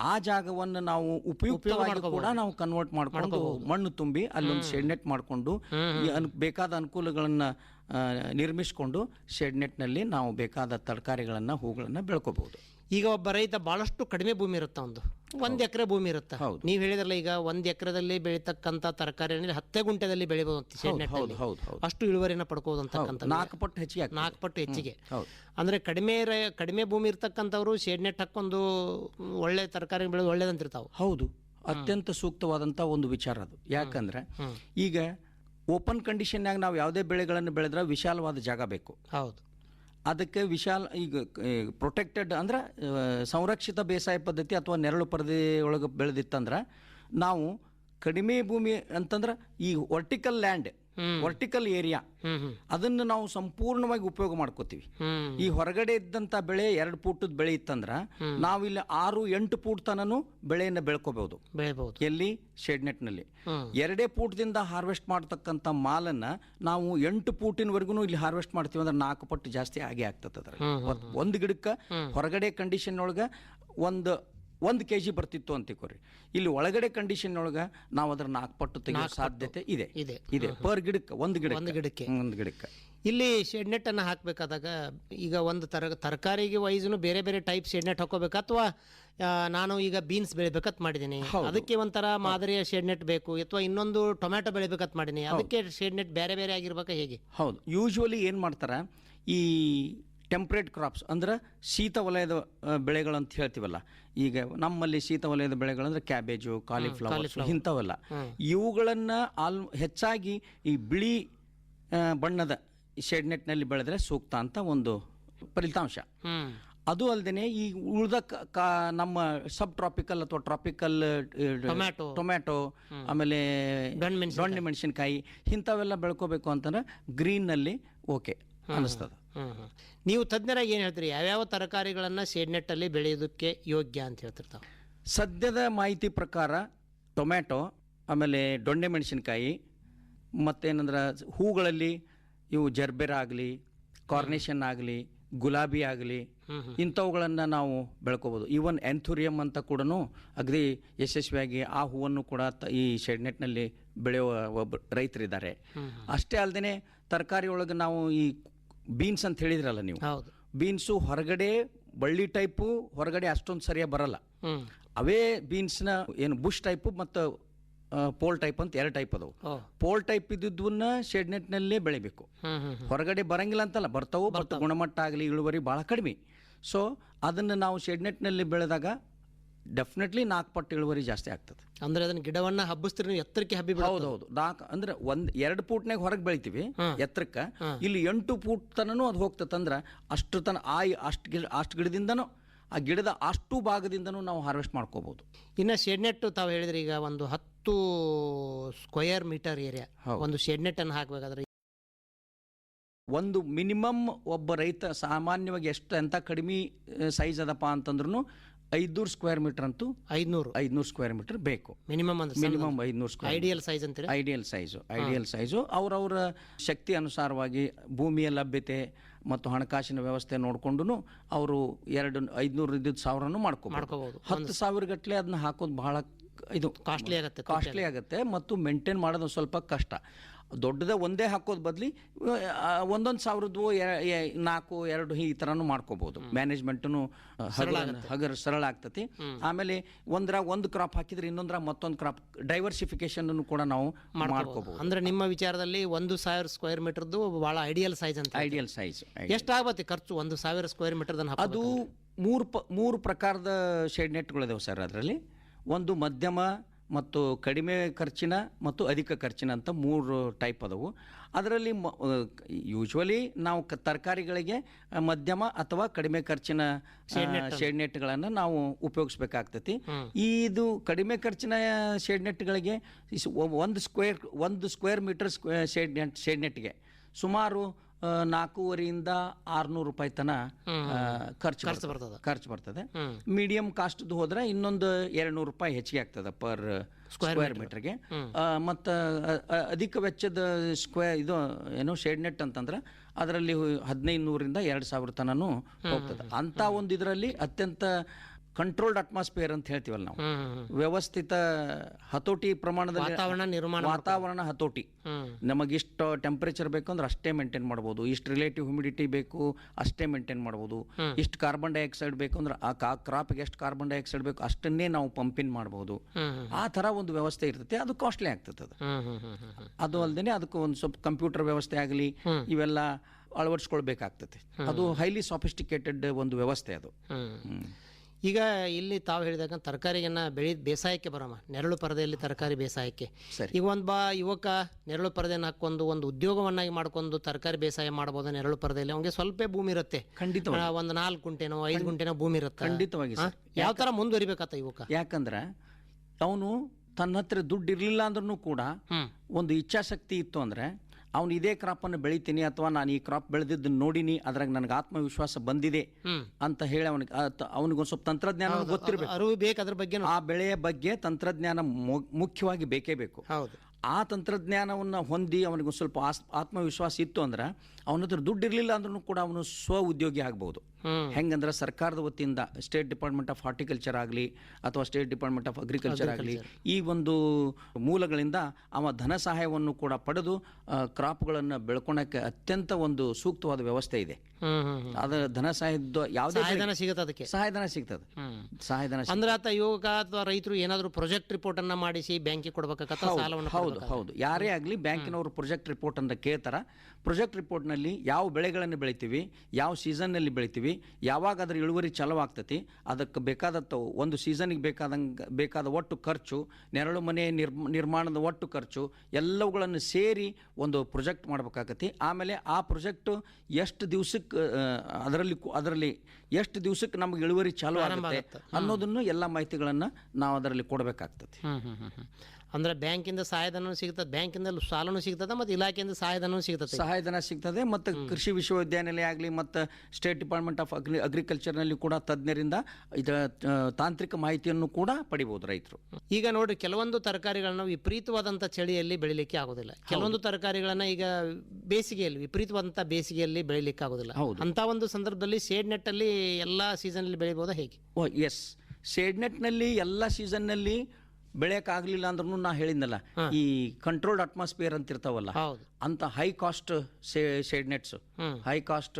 ಆ ಜಾಗವನ್ನು ನಾವು ಉಪಯುಕ್ತವಾಗಿ ಕೂಡ ನಾವು ಕನ್ವರ್ಟ್ ಮಾಡ್ಕೊಂಡು ಮಣ್ಣು ತುಂಬಿ ಅಲ್ಲೊಂದು ಶೆಡ್ ನೆಟ್ ಮಾಡಿಕೊಂಡು ಬೇಕಾದ ಅನುಕೂಲಗಳನ್ನು ನಿರ್ಮಿಸಿಕೊಂಡು ಶೆಡ್ ನೆಟ್ನಲ್ಲಿ ನಾವು ಬೇಕಾದ ತರಕಾರಿಗಳನ್ನು ಹೂಗಳನ್ನು ಬೆಳ್ಕೋಬಹುದು ಈಗ ಒಬ್ಬ ರೈತ ಬಹಳಷ್ಟು ಕಡಿಮೆ ಭೂಮಿ ಇರುತ್ತೆ ಒಂದು? ಒಂದ್ ಎಕರೆ ಭೂಮಿ ಇರುತ್ತೆ? ನೀವು ಹೇಳಿದ್ರಲ್ಲ ಈಗ ಒಂದ್ ಎಕರೆದಲ್ಲಿ ಬೆಳೀತಕ್ಕಂತ ತರಕಾರಿ ಹತ್ತೆ ಗುಂಟೆದಲ್ಲಿ ಬೆಳಿಬಹುದು ಅಂತ ಶೆಡ್ ಹೌದು ಹೌದು ಹೌದು. ಅಷ್ಟು ಇಳುವರಿನ ಪಡ್ಕೋದು ಅಂತಕ್ಕಂಥ ನಾಲ್ಕು ಪಟ್ಟು ಹೆಚ್ಚಿಗೆ. ನಾಲ್ಕು ಪಟ್ಟು ಹೆಚ್ಚಿಗೆ. ಅಂದ್ರೆ ಕಡಿಮೆ ಕಡಿಮೆ ಭೂಮಿ ಇರ್ತಕ್ಕಂಥವ್ರು ಶೇಡ್ ನೆಟ್ ಹಾಕೊಂಡು ಒಳ್ಳೆ ತರಕಾರಿ ಬೆಳೆದು ಒಳ್ಳೇದಂತಿರ್ತಾವ. ಹೌದು. ಅತ್ಯಂತ ಸೂಕ್ತವಾದಂಥ ಒಂದು ವಿಚಾರ ಅದು. ಯಾಕಂದ್ರೆ ಈಗ ಓಪನ್ ಕಂಡೀಷನ್ನಾಗ ನಾವು ಯಾವುದೇ ಬೆಳೆಗಳನ್ನು ಬೆಳೆದ್ರೆ ವಿಶಾಲವಾದ ಜಾಗ ಬೇಕು. ಹೌದು. ಅದಕ್ಕೆ ವಿಶಾಲ, ಈಗ ಪ್ರೊಟೆಕ್ಟೆಡ್ ಅಂದ್ರೆ ಸಂರಕ್ಷಿತ ಬೇಸಾಯ ಪದ್ಧತಿ ಅಥವಾ ನೆರಳು ಪರದೆ ಒಳಗೆ ಬೆಳೆದಿತ್ತಂದ್ರೆ, ನಾವು ಕಡಿಮೆ ಭೂಮಿ ಅಂತಂದ್ರೆ, ಈ ವರ್ಟಿಕಲ್ ಲ್ಯಾಂಡ್ ವರ್ಟಿಕಲ್ ಏರಿಯಾ. ಅದನ್ನು ನಾವು ಸಂಪೂರ್ಣವಾಗಿ ಉಪಯೋಗ ಮಾಡ್ಕೋತೀವಿ. ಈ ಹೊರಗಡೆ ಇದ್ದಂಥ ಬೆಳೆ ಎರಡು ಪೂಟದ ಬೆಳೆ ಇತ್ತಂದ್ರೆ ನಾವಿಲ್ಲಿ ಆರು ಎಂಟು ಪೂಟ್ ತನನು ಬೆಳೆಯನ್ನು ಬೆಳ್ಕೋಬಹುದು ಎಲ್ಲಿ? ಶೆಡ್ ನೆಟ್ನಲ್ಲಿ. ನಲ್ಲಿ ಎರಡೇ ಪೂಟದಿಂದ ಹಾರ್ವೆಸ್ಟ್ ಮಾಡ್ತಕ್ಕಂಥ ಮಾಲನ್ನ ನಾವು ಎಂಟು ಪೂಟಿನವರೆಗೂ ಇಲ್ಲಿ ಹಾರ್ವೆಸ್ಟ್ ಮಾಡ್ತೀವಿ ಅಂದ್ರೆ ನಾಲ್ಕು ಪಟ್ಟು ಜಾಸ್ತಿ ಆಗಿ ಆಗ್ತದೆ ಅದ್ರ ಒಂದು ಗಿಡಕ್ಕೆ ಹೊರಗಡೆ ಕಂಡೀಷನ್ ಒಳಗೆ ಒಂದು ಒಂದು ಕೆ ಜಿ ಬರ್ತಿತ್ತು ಅಂತಿಕೋರಿ. ಇಲ್ಲಿ ಒಳಗಡೆ ಕಂಡೀಷನ್ ಒಳಗೆ ನಾವು ಅದ್ರ ನಾಲ್ಕು ಪಟ್ಟು ತೆಗೆಯೋ ಸಾಧ್ಯತೆ ಇದೆ. ಇದೆ. ಇದೆ. ಪರ್ ಗಿಡಕ್ಕೆ ಒಂದು ಗಿಡ ಒಂದು ಗಿಡಕ್ಕೆ. ಒಂದು ಗಿಡಕ್ಕೆ. ಇಲ್ಲಿ ಶೆಡ್ ನೆಟ್ ಅನ್ನು ಹಾಕಬೇಕಾದಾಗ ಈಗ ಒಂದು ತರ ತರಕಾರಿಗೆ ವೈಸ್ನು ಬೇರೆ ಬೇರೆ ಟೈಪ್ ಶೆಡ್ ನೆಟ್ ಹಾಕೋಬೇಕು. ಅಥವಾ ನಾನು ಈಗ ಬೀನ್ಸ್ ಬೆಳಿಬೇಕಂತ ಮಾಡಿದ್ದೀನಿ. ಅದಕ್ಕೆ ಒಂಥರ ಮಾದರಿಯ ಶೆಡ್ ನೆಟ್ ಬೇಕು. ಅಥವಾ ಇನ್ನೊಂದು ಟೊಮ್ಯಾಟೊ ಬೆಳಿಬೇಕಂತ ಮಾಡಿದ್ದೀನಿ. ಅದಕ್ಕೆ ಶೆಡ್ ನೆಟ್ ಬೇರೆ ಬೇರೆ ಆಗಿರ್ಬೇಕಾ ಹೇಗೆ? ಹೌದು. ಯೂಶ್ವಲಿ ಏನು ಮಾಡ್ತಾರೆ ಈ ಟೆಂಪ್ರೇಟ್ ಕ್ರಾಪ್ಸ್ ಅಂದ್ರೆ ಶೀತ ವಲಯದ ಬೆಳೆಗಳಂತ ಹೇಳ್ತೀವಲ್ಲ. ಈಗ ನಮ್ಮಲ್ಲಿ ಶೀತ ವಲಯದ ಬೆಳೆಗಳಂದ್ರೆ ಕ್ಯಾಬೇಜು ಕಾಲಿಫ್ಲವರ್ ಇಂಥವೆಲ್ಲ. ಇವುಗಳನ್ನು ಆಲ್ ಹೆಚ್ಚಾಗಿ ಈ ಬಿಳಿ ಬಣ್ಣದ ಶೆಡ್ ನೆಟ್ನಲ್ಲಿ ಬೆಳೆದ್ರೆ ಸೂಕ್ತ ಅಂತ ಒಂದು ಫಲಿತಾಂಶ. ಅದು ಅಲ್ಲದೆ ಈ ಉಳಿದ ಕಾ- ನಮ್ಮ ಸಬ್ ಟ್ರಾಪಿಕಲ್ ಅಥವಾ ಟ್ರಾಪಿಕಲ್ ಟೊಮ್ಯಾಟೊ. ಟೊಮ್ಯಾಟೊ ಆಮೇಲೆ ದೊಣ್ಣೆ ಮೆಣಸಿನಕಾಯಿ. ಇಂಥವೆಲ್ಲ ಬೆಳ್ಕೋಬೇಕು ಅಂತಂದ್ರೆ ಗ್ರೀನ್ನಲ್ಲಿ ಓಕೆ ಹ್ಮ್. ನೀವು ತಜ್ಞರಾಗಿ ಏನು ಹೇಳ್ತೀರಿ? ಯಾವ್ಯಾವ ತರಕಾರಿಗಳನ್ನು ಸೇಡ್ನೆಟ್ಟಲ್ಲಿ ಬೆಳೆಯೋದಕ್ಕೆ ಯೋಗ್ಯ ಅಂತ ಹೇಳ್ತಿರ್ತಾವೆ? ಸದ್ಯದ ಮಾಹಿತಿ ಪ್ರಕಾರ ಟೊಮ್ಯಾಟೊ ಆಮೇಲೆ ದೊಣ್ಣೆ ಮೆಣಸಿನಕಾಯಿ ಮತ್ತೇನಂದ್ರೆ ಹೂಗಳಲ್ಲಿ ಇವು ಜರ್ಬೆರ ಆಗಲಿ ಕಾರ್ನೇಷನ್ ಆಗಲಿ ಗುಲಾಬಿ ಆಗಲಿ ಇಂಥವುಗಳನ್ನು ನಾವು ಬೆಳ್ಕೋಬೋದು. ಈವನ್ ಎಂಥೂರಿಯಂ ಅಂತ ಕೂಡ ಅಗದಿ ಯಶಸ್ವಿಯಾಗಿ ಆ ಹೂವನ್ನು ಕೂಡ ತ- ಈ ಶೆಡ್ನೆಟ್ನಲ್ಲಿ ಬೆಳೆಯುವ ಒಬ್ಬ ರೈತರಿದ್ದಾರೆ. ಅಷ್ಟೇ ಅಲ್ಲದೆ ತರಕಾರಿ ಒಳಗೆ ನಾವು ಈ ಬೀನ್ಸ್ ಅಂತ ಹೇಳಿದ್ರಲ್ಲ ನೀವು. ಹೌದು. ಬೀನ್ಸು ಹೊರಗಡೆ ಬಳ್ಳಿ ಟೈಪು ಹೊರಗಡೆ ಅಷ್ಟೊಂದು ಸರಿಯಾಗಿ ಬರಲ್ಲ. ಅವೇ ಬೀನ್ಸ್ನ ಏನು ಬುಷ್ ಟೈಪು ಮತ್ತು ಪೋಲ್ ಟೈಪ್ ಅಂತ ಎರಡು ಟೈಪ್ ಅದಾವು. ಪೋಲ್ ಟೈಪ್ ಇದ್ದಿದ್ದನ್ನ ಶೆಡ್ ನೆಟ್ನಲ್ಲೇ ಬೆಳಿಬೇಕು ಹೊರಗಡೆ ಬರಂಗಿಲ್ಲ ಅಂತಲ್ಲ ಬರ್ತಾವು ಬಟ್ ಗುಣಮಟ್ಟ ಆಗಲಿ ಇಳುವರಿ ಭಾಳ ಕಡಿಮೆ. ಸೊ ಅದನ್ನು ನಾವು ಶೆಡ್ ನೆಟ್ನಲ್ಲಿ ಬೆಳೆದಾಗ ಡೆಫಿನೆಟ್ಲಿ ನಾಲ್ಕು ಪಟ್ಟು ಇಳುವರಿ ಜಾಸ್ತಿ ಆಗ್ತದೆ. ಅಂದ್ರೆ ಅದನ್ನ ಗಿಡವನ್ನ ಹಬ್ಬಿಸ್ತೀರಿ ನೀವು ಎತ್ತರಕ್ಕೆ ಹಬ್ಬಿ ಹೌದು ಹೌದು ನಾಲ್ಕು ಅಂದ್ರೆ ಒಂದ್ ಎರಡು ಪೂಟ್ನಾಗ ಹೊರಗೆ ಬೆಳಿತೀವಿ ಎತ್ತರಕ್ಕೆ. ಇಲ್ಲಿ ಎಂಟು ಪೂಟ್ ತನನು ಅದು ಹೋಗ್ತದಂದ್ರೆ ಅಷ್ಟು ತನ ಆ ಅಷ್ಟು ಗಿಡ ಅಷ್ಟು ಗಿಡದಿಂದನೂ ಆ ಗಿಡದ ಅಷ್ಟು ಭಾಗದಿಂದನೂ ನಾವು ಹಾರ್ವೆಸ್ಟ್ ಮಾಡ್ಕೋಬಹುದು ಇನ್ನು ಶೆಡ್ ನೆಟ್ ತಾವು ಹೇಳಿದ್ರೆ ಈಗ ಒಂದು ಹತ್ತು ಸ್ಕ್ವಯರ್ ಮೀಟರ್ ಏರಿಯಾ ಒಂದು ಶೆಡ್ ನೆಟ್ ಅನ್ನು ಹಾಕಬೇಕಾದ್ರೆ ಒಂದು ಮಿನಿಮಮ್ ಒಬ್ಬ ರೈತ ಸಾಮಾನ್ಯವಾಗಿ ಎಷ್ಟು ಎಂಥ ಕಡಿಮೆ ಸೈಜ್ ಅದಪ್ಪ ಅಂತಂದ್ರೂ ಐದುನೂರು ಸ್ಕ್ವೇರ್ ಮೀಟರ್ ಅಂತೂ ಐದ್ನೂರು. ಐದುನೂರು ಸ್ಕ್ವೇರ್ ಮೀಟರ್ ಬೇಕು. ಮಿನಿಮಮ್ ಅಂದ್ರೆ ಮಿನಿಮಮ್ ಐದುನೂರು ಸ್ಕ್ವೇರ್ ಐಡಿಯಲ್ ಸೈಜ್ ಅಂತೀರಿ? ಐಡಿಯಲ್ ಸೈಜು ಐಡಿಯಲ್ ಸೈಜು ಅವರವರ ಶಕ್ತಿ ಅನುಸಾರವಾಗಿ ಭೂಮಿಯ ಲಭ್ಯತೆ ಮತ್ತು ಹಣಕಾಸಿನ ವ್ಯವಸ್ಥೆ ನೋಡಿಕೊಂಡು ಅವರು ಎರಡು ಐದ್ನೂರು ಇದ್ದಿದ್ದು ಸಾವಿರನೂ ಮಾಡ್ಕೋಬಹುದು ಹತ್ತು ಸಾವಿರ ಗಟ್ಟಲೆ ಅದನ್ನ ಹಾಕೋದು ಬಹಳ ಇದು ಕಾಸ್ಟ್ಲಿ ಆಗುತ್ತೆ ಕಾಸ್ಟ್ಲಿ ಆಗುತ್ತೆ. ಮತ್ತು ಮೇಂಟೈನ್ ಮಾಡೋದು ಸ್ವಲ್ಪ ಕಷ್ಟ. ದೊಡ್ಡದ ಒಂದೇ ಹಾಕೋದು ಬದಲಿ ಒಂದೊಂದು ಸಾವಿರದ್ದು ನಾಲ್ಕು ಎರಡು ಈ ಥರನೂ ಮಾಡ್ಕೋಬಹುದು ಮ್ಯಾನೇಜ್ಮೆಂಟ್ನು ಹಗರ್ ಸರಳ ಆಗ್ತತಿ. ಆಮೇಲೆ ಒಂದರ ಒಂದು ಕ್ರಾಪ್ ಹಾಕಿದ್ರೆ ಇನ್ನೊಂದರ ಮತ್ತೊಂದು ಕ್ರಾಪ್ ಡೈವರ್ಸಿಫಿಕೇಶನ್ ಕೂಡ ನಾವು ಮಾಡ್ಕೋಬಹುದು ಅಂದ್ರೆ ನಿಮ್ಮ ವಿಚಾರದಲ್ಲಿ ಒಂದು ಸಾವಿರ ಸ್ಕ್ವೇರ್ ಮೀಟರ್ದು ಬಹಳ ಐಡಿಯಲ್ ಸೈಜ್ ಅಂತ ಐಡಿಯಲ್ ಸೈಜ್ ಎಷ್ಟಾಗತ್ತೆ ಖರ್ಚು ಒಂದು ಸಾವಿರ ಸ್ಕ್ವೇರ್ ಮೀಟರ್ ಅದು ಮೂರು ಪ ಮೂರು ಪ್ರಕಾರದ ಶೇಡ್ ನೆಟ್ಗಳಿದಾವೆ ಸರ್ ಅದರಲ್ಲಿ. ಒಂದು ಮಧ್ಯಮ ಮತ್ತು ಕಡಿಮೆ ಖರ್ಚಿನ ಮತ್ತು ಅಧಿಕ ಖರ್ಚಿನ ಅಂತ ಮೂರು ಟೈಪ್ ಅದಾವು. ಅದರಲ್ಲಿ ಮ ಯೂಶ್ವಲಿ ನಾವು ಕ ತರಕಾರಿಗಳಿಗೆ ಮಧ್ಯಮ ಅಥವಾ ಕಡಿಮೆ ಖರ್ಚಿನ ಶೇಡ್ ನೆಟ್ಗಳನ್ನು ನಾವು ಉಪಯೋಗಿಸ್ಬೇಕಾಗ್ತತಿ. ಇದು ಕಡಿಮೆ ಖರ್ಚಿನ ಶೇಡ್ ನೆಟ್ಗಳಿಗೆ ಒಂದು ಸ್ಕ್ವೇರ್ ಒಂದು square metre square shade net shade ನೆಟ್ಗೆ ಸುಮಾರು ನಾಲ್ಕೂವರೆಯಿಂದ ಆರುನೂರು ರೂಪಾಯಿ ತನ ಖರ್ಚು ಖರ್ಚು ಬರ್ತದೆ. ಖರ್ಚು ಬರ್ತದೆ. ಮೀಡಿಯಂ ಕಾಸ್ಟ್ದು ಹೋದ್ರೆ ಇನ್ನೊಂದು ಎರಡು ನೂರು ರೂಪಾಯಿ ಹೆಚ್ಚಿಗೆ ಆಗ್ತದೆ ಪರ್ ಸ್ಕ್ವೇರ್ ಮೀಟರ್ಗೆ ಮತ್ತು ಅಧಿಕ ವೆಚ್ಚದ ಸ್ಕ್ವೇರ್ ಇದು ಏನು ಶೇಡ್ ನೆಟ್ ಅಂತಂದ್ರೆ ಅದರಲ್ಲಿ ಹದಿನೈದು ನೂರಿಂದ ಎರಡು ಸಾವಿರ ತನೂ ಹೋಗ್ತದೆ. ಅಂತ ಒಂದು ಇದರಲ್ಲಿ ಅತ್ಯಂತ ಕಂಟ್ರೋಲ್ಡ್ ಅಟ್ಮಾಸ್ಫಿಯರ್ ಅಂತ ಹೇಳ್ತೀವಲ್ಲ ನಾವು. ವ್ಯವಸ್ಥಿತ ಹತೋಟಿ ಪ್ರಮಾಣದಲ್ಲಿ ವಾತಾವರಣ ನಿರ್ಮಾಣ ವಾತಾವರಣ ಹತೋಟಿ. ನಮಗಿಷ್ಟು ಟೆಂಪರೇಚರ್ ಬೇಕು ಅಂದ್ರೆ ಅಷ್ಟೇ ಮೇಂಟೈನ್ ಮಾಡ್ಬೋದು. ಇಷ್ಟು ರಿಲೇಟಿವ್ ಹ್ಯುಮಿಡಿಟಿ ಬೇಕು ಅಷ್ಟೇ ಮೇಂಟೈನ್ ಮಾಡ್ಬೋದು. ಇಷ್ಟು ಕಾರ್ಬನ್ ಡೈಆಕ್ಸೈಡ್ ಬೇಕು ಅಂದ್ರೆ ಆ ಕ್ರಾಪ್ಗೆ ಎಷ್ಟು ಕಾರ್ಬನ್ ಡೈಆಕ್ಸೈಡ್ ಬೇಕು ಅಷ್ಟನ್ನೇ ನಾವು ಪಂಪಿನ್ ಮಾಡ್ಬೋದು. ಆ ಥರ ಒಂದು ವ್ಯವಸ್ಥೆ ಇರ್ತೈತೆ. ಅದು ಕಾಸ್ಟ್ಲಿ ಆಗ್ತದೆ ಅದು. ಅದು ಅಲ್ಲದೆ ಅದಕ್ಕೆ ಒಂದು ಸ್ವಲ್ಪ ಕಂಪ್ಯೂಟರ್ ವ್ಯವಸ್ಥೆ ಆಗಲಿ ಇವೆಲ್ಲ ಅಳವಡಿಸ್ಕೊಳ್ಬೇಕಾಗ್ತದೆ ಅದು ಹೈಲಿ ಸಾಫಿಸ್ಟಿಕೇಟೆಡ್ ಒಂದು ವ್ಯವಸ್ಥೆ ಅದು. ಈಗ ಇಲ್ಲಿ ತಾವು ಹೇಳಿದಾಗ ತರಕಾರಿಯನ್ನ ಬೆಳಿ ಬೇಸಾಯಕ್ಕೆ ಬರಮ್ಮ ನೆರಳು ಪರದೆಯಲ್ಲಿ ತರಕಾರಿ ಬೇಸಾಯಕ್ಕೆ. ಈಗ ಒಂದು ಬಾ ಯುವಕ ನೆರಳು ಪರದೆಯನ್ನು ಹಾಕೊಂಡು ಒಂದು ಉದ್ಯೋಗವನ್ನಾಗಿ ಮಾಡ್ಕೊಂಡು ತರಕಾರಿ ಬೇಸಾಯ ಮಾಡ್ಬೋದು ನೆರಳು ಪರದೆಯಲ್ಲಿ ಅವನಿಗೆ ಸ್ವಲ್ಪ ಭೂಮಿ ಇರುತ್ತೆ. ಖಂಡಿತ ಒಂದು ನಾಲ್ಕು ಗುಂಟೆನೋ ಐದು ಗುಂಟೆನೋ ಭೂಮಿ ಇರುತ್ತೆ. ಖಂಡಿತವಾಗಿ ಸರ್. ಯಾವ ತರ ಮುಂದುವರಿಬೇಕಾತ ಯುವಕ? ಯಾಕಂದ್ರೆ ಅವನು ತನ್ನ ಹತ್ರ ದುಡ್ಡು ಇರಲಿಲ್ಲ ಅಂದ್ರೂ ಕೂಡ ಒಂದು ಇಚ್ಛಾಶಕ್ತಿ ಇತ್ತು ಅಂದ್ರೆ ಅವನು ಇದೇ ಕ್ರಾಪನ್ನು ಬೆಳಿತೀನಿ ಅಥವಾ ನಾನು ಈ ಕ್ರಾಪ್ ಬೆಳೆದಿದ್ದು ನೋಡಿನಿ ಅದ್ರಾಗ ನನಗೆ ಆತ್ಮವಿಶ್ವಾಸ ಬಂದಿದೆ ಅಂತ ಹೇಳಿ ಅವನಿಗೆ ಅವನಿಗೊಂದು ಸ್ವಲ್ಪ ತಂತ್ರಜ್ಞಾನ ಗೊತ್ತಿರಬೇಕು. ಅರಿವು ಬೇಕು ಅದ್ರ ಬಗ್ಗೆ ಆ ಬೆಳೆಯ ಬಗ್ಗೆ ತಂತ್ರಜ್ಞಾನ ಮುಖ್ಯವಾಗಿ ಬೇಕೇ ಬೇಕು. ಹೌದು. ಆ ತಂತ್ರಜ್ಞಾನವನ್ನು ಹೊಂದಿ ಅವನಿಗೆ ಸ್ವಲ್ಪ ಆಸ್ ಆತ್ಮವಿಶ್ವಾಸ ಇತ್ತು ಅಂದ್ರೆ ಅವನ ಹತ್ರ ದುಡ್ಡು ಇರಲಿಲ್ಲ ಅಂದ್ರೂ ಕೂಡ ಅವನು ಸ್ವ ಉದ್ಯೋಗಿ ಆಗ್ಬೋದು. ಹೆಂಗಂದ್ರೆ ಸರ್ಕಾರದ ವತಿಯಿಂದ ಸ್ಟೇಟ್ ಡಿಪಾರ್ಟ್ಮೆಂಟ್ ಆಫ್ ಹಾರ್ಟಿಕಲ್ಚರ್ ಆಗಲಿ ಅಥವಾ ಸ್ಟೇಟ್ ಡಿಪಾರ್ಟ್ಮೆಂಟ್ ಆಫ್ ಅಗ್ರಿಕಲ್ಚರ್ ಆಗಲಿ ಈ ಒಂದು ಮೂಲಗಳಿಂದ ಅವ ಧನ ಸಹಾಯವನ್ನು ಕೂಡ ಪಡೆದು ಕ್ರಾಪ್ಗಳನ್ನು ಬೆಳ್ಕೊಳಕ್ಕೆ ಅತ್ಯಂತ ಒಂದು ಸೂಕ್ತವಾದ ವ್ಯವಸ್ಥೆ ಇದೆ. ಅದರ ಧನ ಸಹಾಯದ ಯಾವುದೇ ಸಹಾಯಧನ ಸಿಗುತ್ತೆ ಅದಕ್ಕೆ. ಸಹಾಯಧನ ಸಿಗ್ತದೆ. ಸಹಾಯಧನ. ಅಂದ್ರೆ ಆತ ಯುವಕ ಅಥವಾ ರೈತರು ಏನಾದರೂ ಪ್ರಾಜೆಕ್ಟ್ ರಿಪೋರ್ಟ್ ಅನ್ನ ಮಾಡಿಸಿ ಬ್ಯಾಂಕಿಗೆ ಕೊಡ್ಬೇಕಾಗತ್ತೆ ಹೌದು ಹೌದು ಯಾರೇ ಆಗಲಿ ಬ್ಯಾಂಕಿನವರು ಪ್ರೊಜೆಕ್ಟ್ ರಿಪೋರ್ಟ್ ಅಂತ ಕೇಳ್ತಾರ. ಪ್ರೊಜೆಕ್ಟ್ ರಿಪೋರ್ಟ್ನಲ್ಲಿ ಯಾವ ಬೆಳೆಗಳನ್ನು ಬೆಳಿತೀವಿ ಯಾವ ಸೀಸನ್ನಲ್ಲಿ ಬೆಳಿತೀವಿ ಯಾವಾಗ ಅದರ ಇಳುವರಿ ಚಲವಾಗ್ತತಿ ಅದಕ್ಕೆ ಬೇಕಾದ ಒಂದು ಸೀಸನಿಗೆ ಬೇಕಾದಂಗೆ ಬೇಕಾದ ಒಟ್ಟು ಖರ್ಚು ನೆರಳು ಮನೆ ನಿರ್ ನಿರ್ಮಾಣದ ಒಟ್ಟು ಖರ್ಚು ಎಲ್ಲವುಗಳನ್ನು ಸೇರಿ ಒಂದು ಪ್ರೊಜೆಕ್ಟ್ ಮಾಡ್ಬೇಕಾಗತಿ. ಆಮೇಲೆ ಆ ಪ್ರೊಜೆಕ್ಟು ಎಷ್ಟು ದಿವ್ಸಕ್ಕೆ ಅದರಲ್ಲಿ ಅದರಲ್ಲಿ ಎಷ್ಟು ದಿವಸಕ್ಕೆ ನಮ್ಗೆ ಇಳುವರಿ ಚಾಲು ಆಗುತ್ತೆ. ಅನ್ನೋದನ್ನು ಎಲ್ಲ ಮಾಹಿತಿಗಳನ್ನು ನಾವು ಅದರಲ್ಲಿ ಕೊಡಬೇಕಾಗ್ತದೆ. ಅಂದ್ರೆ ಬ್ಯಾಂಕಿಂದ ಸಹಾಯಧನ ಸಿಗ್ತದೆ ಬ್ಯಾಂಕಿಂದ ಸಾಲನು ಸಿಗ್ತದೆ ಮತ್ತು ಇಲಾಖೆಯಿಂದ ಸಹಾಯಧನ ಸಿಗ್ತದೆ. ಸಹಾಯಧನ ಸಿಗ್ತದೆ ಮತ್ತು ಕೃಷಿ ವಿಶ್ವವಿದ್ಯಾನಿಲಯ ಆಗಲಿ ಮತ್ತು ಸ್ಟೇಟ್ ಡಿಪಾರ್ಟ್ಮೆಂಟ್ ಆಫ್ ಅಗ್ರಿ ಅಗ್ರಿಕಲ್ಚರ್ನಲ್ಲಿ ಕೂಡ ತಜ್ಞರಿಂದ ಇದರ ತಾಂತ್ರಿಕ ಮಾಹಿತಿಯನ್ನು ಕೂಡ ಪಡಿಬೋದು ರೈತರು. ಈಗ ನೋಡಿ ಕೆಲವೊಂದು ತರಕಾರಿಗಳನ್ನ ವಿಪರೀತವಾದಂಥ ಚಳಿಯಲ್ಲಿ ಬೆಳಿಲಿಕ್ಕೆ ಆಗೋದಿಲ್ಲ. ಕೆಲವೊಂದು ತರಕಾರಿಗಳನ್ನ ಈಗ ಬೇಸಿಗೆಯಲ್ಲಿ ವಿಪರೀತವಾದಂಥ ಬೇಸಿಗೆಯಲ್ಲಿ ಬೆಳಿಲಿಕ್ಕೆ ಆಗೋದಿಲ್ಲ. ಹೌದು. ಅಂತ ಒಂದು ಸಂದರ್ಭದಲ್ಲಿ ಶೇಡ್ ನೆಟ್ ಅಲ್ಲಿ ಎಲ್ಲಾ ಸೀಸನ್ ಅಲ್ಲಿ ಬೆಳಿಬೋದಾ ಹೇಗೆ? ಓ ಎಸ್ ಶೇಡ್ನೆಟ್ನಲ್ಲಿ ಎಲ್ಲ ಸೀಸನ್ನಲ್ಲಿ ಬೆಳೆಯೋಕ್ಕಾಗಲಿಲ್ಲ ಅಂದ್ರೂ ನಾ ಹೇಳಿದ್ನಲ್ಲ ಈ ಕಂಟ್ರೋಲ್ಡ್ ಅಟ್ಮಾಸ್ಫಿಯರ್ ಅಂತ ಇರ್ತಾವಲ್ಲ ಅಂತ high cost shade nets high cost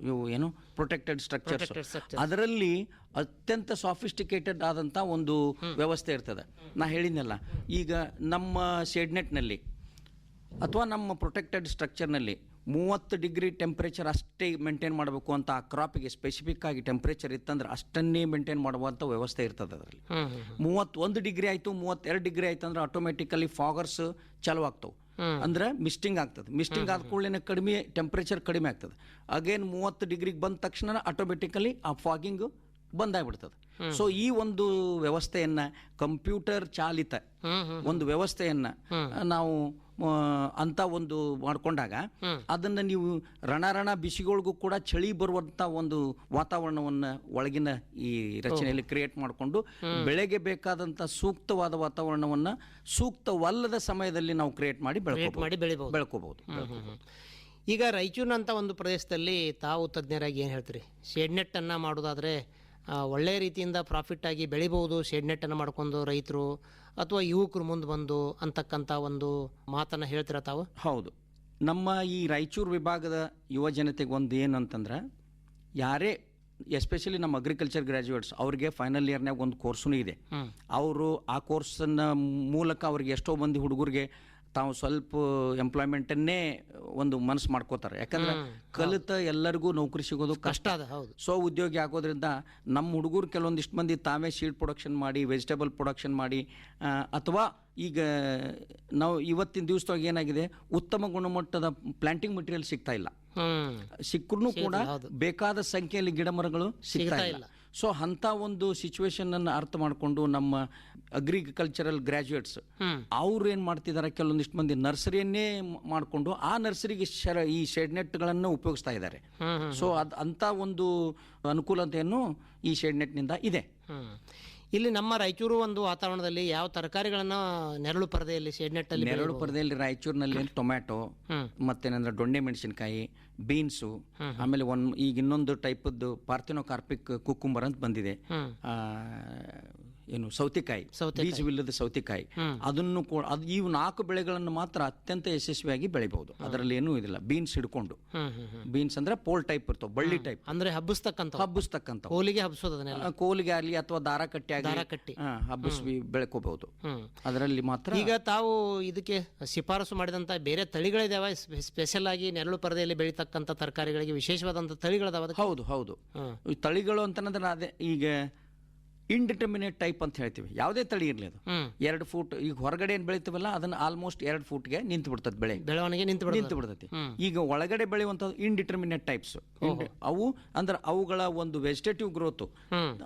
ಇವು ಏನು ಪ್ರೊಟೆಕ್ಟೆಡ್ ಸ್ಟ್ರಕ್ಚರ್ಸ್ ಅದರಲ್ಲಿ ಅತ್ಯಂತ ಸಾಫಿಸ್ಟಿಕೇಟೆಡ್ ಆದಂಥ ಒಂದು ವ್ಯವಸ್ಥೆ ಇರ್ತದೆ. ನಾ ಹೇಳಿದ್ನಲ್ಲ ಈಗ ನಮ್ಮ ಶೇಡ್ ನೆಟ್ನಲ್ಲಿ ಅಥವಾ ನಮ್ಮ ಪ್ರೊಟೆಕ್ಟೆಡ್ ಸ್ಟ್ರಕ್ಚರ್ನಲ್ಲಿ ಮೂವತ್ತು ಡಿಗ್ರಿ ಟೆಂಪ್ರೇಚರ್ ಅಷ್ಟೇ ಮೇಂಟೈನ್ ಮಾಡಬೇಕು ಅಂತ ಆ ಕ್ರಾಪಿಗೆ ಸ್ಪೆಸಿಫಿಕ್ ಆಗಿ ಟೆಂಪ್ರೇಚರ್ ಇತ್ತಂದ್ರೆ ಅಷ್ಟನ್ನೇ ಮೇಂಟೈನ್ ಮಾಡುವಂಥ ವ್ಯವಸ್ಥೆ ಇರ್ತದೆ ಅದರಲ್ಲಿ. ಮೂವತ್ತೊಂದು ಡಿಗ್ರಿ ಆಯಿತು ಮೂವತ್ತೆರಡು ಡಿಗ್ರಿ ಆಯ್ತು ಅಂದ್ರೆ ಆಟೋಮೆಟಿಕಲಿ ಫಾಗರ್ಸ್ ಚಾಲು ಆಗ್ತವೆ. ಅಂದ್ರೆ ಮಿಸ್ಟಿಂಗ್ ಆಗ್ತದೆ. ಮಿಸ್ಟಿಂಗ್ ಆದ ಕೂಡಲೇ ಕಡಿಮೆ ಟೆಂಪ್ರೇಚರ್ ಕಡಿಮೆ ಆಗ್ತದೆ. ಅಗೇನ್ ಮೂವತ್ತು ಡಿಗ್ರಿಗೆ ಬಂದ ತಕ್ಷಣ ಆಟೋಮೆಟಿಕಲಿ ಆ ಫಾಗಿಂಗ್ ಬಂದಾಗ್ಬಿಡ್ತದೆ. ಸೊ ಈ ಒಂದು ವ್ಯವಸ್ಥೆಯನ್ನ ಕಂಪ್ಯೂಟರ್ ಚಾಲಿತ ಒಂದು ವ್ಯವಸ್ಥೆಯನ್ನ ನಾವು ಅಂತ ಒಂದು ಮಾಡ್ಕೊಂಡಾಗ ಅದನ್ನ ನೀವು ರಣರಣ ಬಿಸಿಗಳಿಗೂ ಕೂಡ ಚಳಿ ಬರುವಂತ ಒಂದು ವಾತಾವರಣವನ್ನ ಒಳಗಿನ ಈ ರಚನೆಯಲ್ಲಿ ಕ್ರಿಯೇಟ್ ಮಾಡಿಕೊಂಡು ಬೆಳೆಗೆ ಬೇಕಾದಂಥ ಸೂಕ್ತವಾದ ವಾತಾವರಣವನ್ನ ಸೂಕ್ತವಲ್ಲದ ಸಮಯದಲ್ಲಿ ನಾವು ಕ್ರಿಯೇಟ್ ಮಾಡಿ ಮಾಡಿ ಬೆಳಿಬಹುದು ಬೆಳ್ಕೋಬಹುದು ಈಗ ರಾಯಚೂರಿನಂಥ ಒಂದು ಪ್ರದೇಶದಲ್ಲಿ ತಾವು ತಜ್ಞರಾಗಿ ಏನು ಹೇಳ್ತೀರಿ? ಶೇಡ್ ನೆಟ್ ಅನ್ನ ಮಾಡೋದಾದ್ರೆ ಒಳ್ಳೆಯ ರೀತಿಯಿಂದ ಪ್ರಾಫಿಟ್ಟಾಗಿ ಬೆಳಿಬೋದು ಶೆಡ್ ನೆಟ್ಟನ್ನು ಮಾಡ್ಕೊಂಡು ರೈತರು ಅಥವಾ ಯುವಕರು ಮುಂದೆ ಬಂದು ಅಂತಕ್ಕಂಥ ಒಂದು ಮಾತನ್ನು ಹೇಳ್ತೀರಾ ತಾವು? ಹೌದು. ನಮ್ಮ ಈ ರಾಯಚೂರು ವಿಭಾಗದ ಯುವ ಜನತೆಗೆ ಒಂದು ಏನಂತಂದ್ರೆ ಯಾರೇ ಎಸ್ಪೆಷಲಿ ನಮ್ಮ ಅಗ್ರಿಕಲ್ಚರ್ ಗ್ರ್ಯಾಜುಯೇಟ್ಸ್ ಅವ್ರಿಗೆ ಫೈನಲ್ ಇಯರ್ನಾಗ ಒಂದು ಕೋರ್ಸೂ ಇದೆ. ಅವರು ಆ ಕೋರ್ಸನ್ನ ಮೂಲಕ ಅವ್ರಿಗೆ ಎಷ್ಟೋ ಮಂದಿ ಹುಡುಗರಿಗೆ ತಾವು ಸ್ವಲ್ಪ ಎಂಪ್ಲಾಯ್ಮೆಂಟನ್ನೇ ಒಂದು ಮನಸ್ಸು ಮಾಡ್ಕೋತಾರೆ. ಯಾಕಂದ್ರೆ ಕಲಿತ ಎಲ್ಲರಿಗೂ ನೌಕರಿ ಸಿಗೋದು ಕಷ್ಟ. ಅದ ಹೌದು. ಸ್ವ ಉದ್ಯೋಗಿ ಆಗೋದ್ರಿಂದ ನಮ್ಮ ಹುಡುಗರು ಕೆಲವೊಂದಿಷ್ಟು ಮಂದಿ ತಾವೇ ಸೀಡ್ ಪ್ರೊಡಕ್ಷನ್ ಮಾಡಿ ವೆಜಿಟೇಬಲ್ ಪ್ರೊಡಕ್ಷನ್ ಮಾಡಿ ಅಥವಾ ಈಗ ನಾವು ಇವತ್ತಿನ ದಿವಸದಾಗ ಏನಾಗಿದೆ ಉತ್ತಮ ಗುಣಮಟ್ಟದ ಪ್ಲಾಂಟಿಂಗ್ ಮಟೀರಿಯಲ್ ಸಿಗ್ತಾ ಇಲ್ಲ. ಸಿಕ್ಕರೂ ಕೂಡ ಬೇಕಾದ ಸಂಖ್ಯೆಯಲ್ಲಿ ಗಿಡ ಮರಗಳು ಸಿಗ್ತಾ ಇಲ್ಲ. ಸೊ ಅಂಥ ಒಂದು ಸಿಚುವೇಶನ್ ಅನ್ನು ಅರ್ಥ ಮಾಡಿಕೊಂಡು ನಮ್ಮ ಅಗ್ರಿಕಲ್ಚರಲ್ ಗ್ರ್ಯಾಜುಯೇಟ್ಸ್ ಅವ್ರು ಏನು ಮಾಡ್ತಿದ್ದಾರೆ ಕೆಲವೊಂದಿಷ್ಟು ಮಂದಿ ನರ್ಸರಿಯನ್ನೇ ಮಾಡಿಕೊಂಡು ಆ ನರ್ಸರಿಗೆ ಶರ ಈ ಶೆಡ್ ನೆಟ್ಗಳನ್ನು ಉಪಯೋಗಿಸ್ತಾ ಇದ್ದಾರೆ ಸೊ ಅದು ಅಂಥ ಒಂದು ಅನುಕೂಲತೆಯನ್ನು ಈ ಶೆಡ್ ನೆಟ್ನಿಂದ ಇದೆ. ಇಲ್ಲಿ ನಮ್ಮ ರಾಯಚೂರು ಒಂದು ವಾತಾವರಣದಲ್ಲಿ ಯಾವ ತರಕಾರಿಗಳನ್ನ ನೆರಳು ಪರದೆಯಲ್ಲಿ ಶೇಡ್ ನೆಟ್ಟಲ್ಲಿ ನೆರಳು ಪರದೆಯಲ್ಲಿ ರಾಯಚೂರಿನಲ್ಲಿ ಟೊಮ್ಯಾಟೊ. ಮತ್ತೇನಂದ್ರೆ ದೊಣ್ಣೆ ಮೆಣಸಿನಕಾಯಿ ಬೀನ್ಸು ಆಮೇಲೆ ಒನ್ ಈಗ ಇನ್ನೊಂದು ಟೈಪದ್ದು ಪಾರ್ಥಿನೋ ಕಾರ್ಪಿಕ್ ಕುಕ್ಕುಂಬರ್ ಅಂತ ಬಂದಿದೆ. ಏನು ಸೌತೆಕಾಯಿ ಬೀಜವಿಲ್ಲದ ಸೌತೆಕಾಯಿ. ಅದನ್ನು ಕೂಡ ಅದು ಇವು ನಾಲ್ಕು ಬೆಳೆಗಳನ್ನು ಮಾತ್ರ ಅತ್ಯಂತ ಯಶಸ್ವಿಯಾಗಿ ಬೆಳಿಬಹುದು. ಅದರಲ್ಲಿ ಏನೂ ಇದಿಲ್ಲ. ಬೀನ್ಸ್ ಹಿಡ್ಕೊಂಡು. ಬೀನ್ಸ್ ಅಂದ್ರೆ ಪೋಲ್ ಟೈಪ್ ಇರ್ತಾವ ಬಳ್ಳಿ ಟೈಪ್. ಅಂದ್ರೆ ಹಬ್ಬಿಸ್ತಕ್ಕಂಥ ಹಬ್ಬಿಸ್ತಕ್ಕಂತ ಕೋಲಿಗೆ ಹಬ್ಬಿಸೋದು ಅದನ್ನೆಲ್ಲ. ಆ, ಕೋಲಿಗೆ ಆಗಲಿ ಅಥವಾ ದಾರ ಕಟ್ಟಿ ದಾರ ಕಟ್ಟಿ ಹಬ್ಬಿಸಿ ಬೆಳ್ಕೋಬಹುದು. ಅದರಲ್ಲಿ ಮಾತ್ರ ಈಗ ತಾವು ಇದಕ್ಕೆ ಶಿಫಾರಸು ಮಾಡಿದಂತ ಬೇರೆ ತಳಿಗಳಿದಾವ ಸ್ಪೆಷಲ್ ಆಗಿ ನೆರಳು ಪರದೆಯಲ್ಲಿ ಬೆಳೀತಕ್ಕಂಥ ತರಕಾರಿಗಳಿಗೆ ವಿಶೇಷವಾದಂತ ತಳಿಗಳದಾವ ಹೌದು ಹೌದು. ಈ ತಳಿಗಳು ಅಂತಂದ್ರೆ ಅದೇ ಈಗ ಇಂಡಿಟರ್ಮಿನೇಟ್ ಟೈಪ್ ಅಂತ ಹೇಳ್ತೀವಿ. ಯಾವುದೇ ತಳಿ ಇರಲಿ ಅದು. ಎರಡು ಫೂಟ್ ಈಗ ಹೊರಗಡೆ ಏನು ಬೆಳಿತೀವಲ್ಲ ಅದನ್ನ ಆಲ್ಮೋಸ್ಟ್ ಎರಡು ಫೂಟ್ಗೆ ನಿಂತು ಬಿಡ್ತದೆ ಬೆಳೆ. ಬೆಳವಣಿಗೆ ನಿಂತು ನಿಂತು ಬಿಡ್ತೈತಿ ಈಗ ಒಳಗಡೆ ಬೆಳೆಯುವಂಥದ್ದು ಇಂಡಿಟರ್ಮಿನೇಟ್ ಟೈಪ್ಸ್ ಅವು ಅಂದ್ರೆ ಅವುಗಳ ಒಂದು ವೆಜಿಟೇಟಿವ್ ಗ್ರೋತ್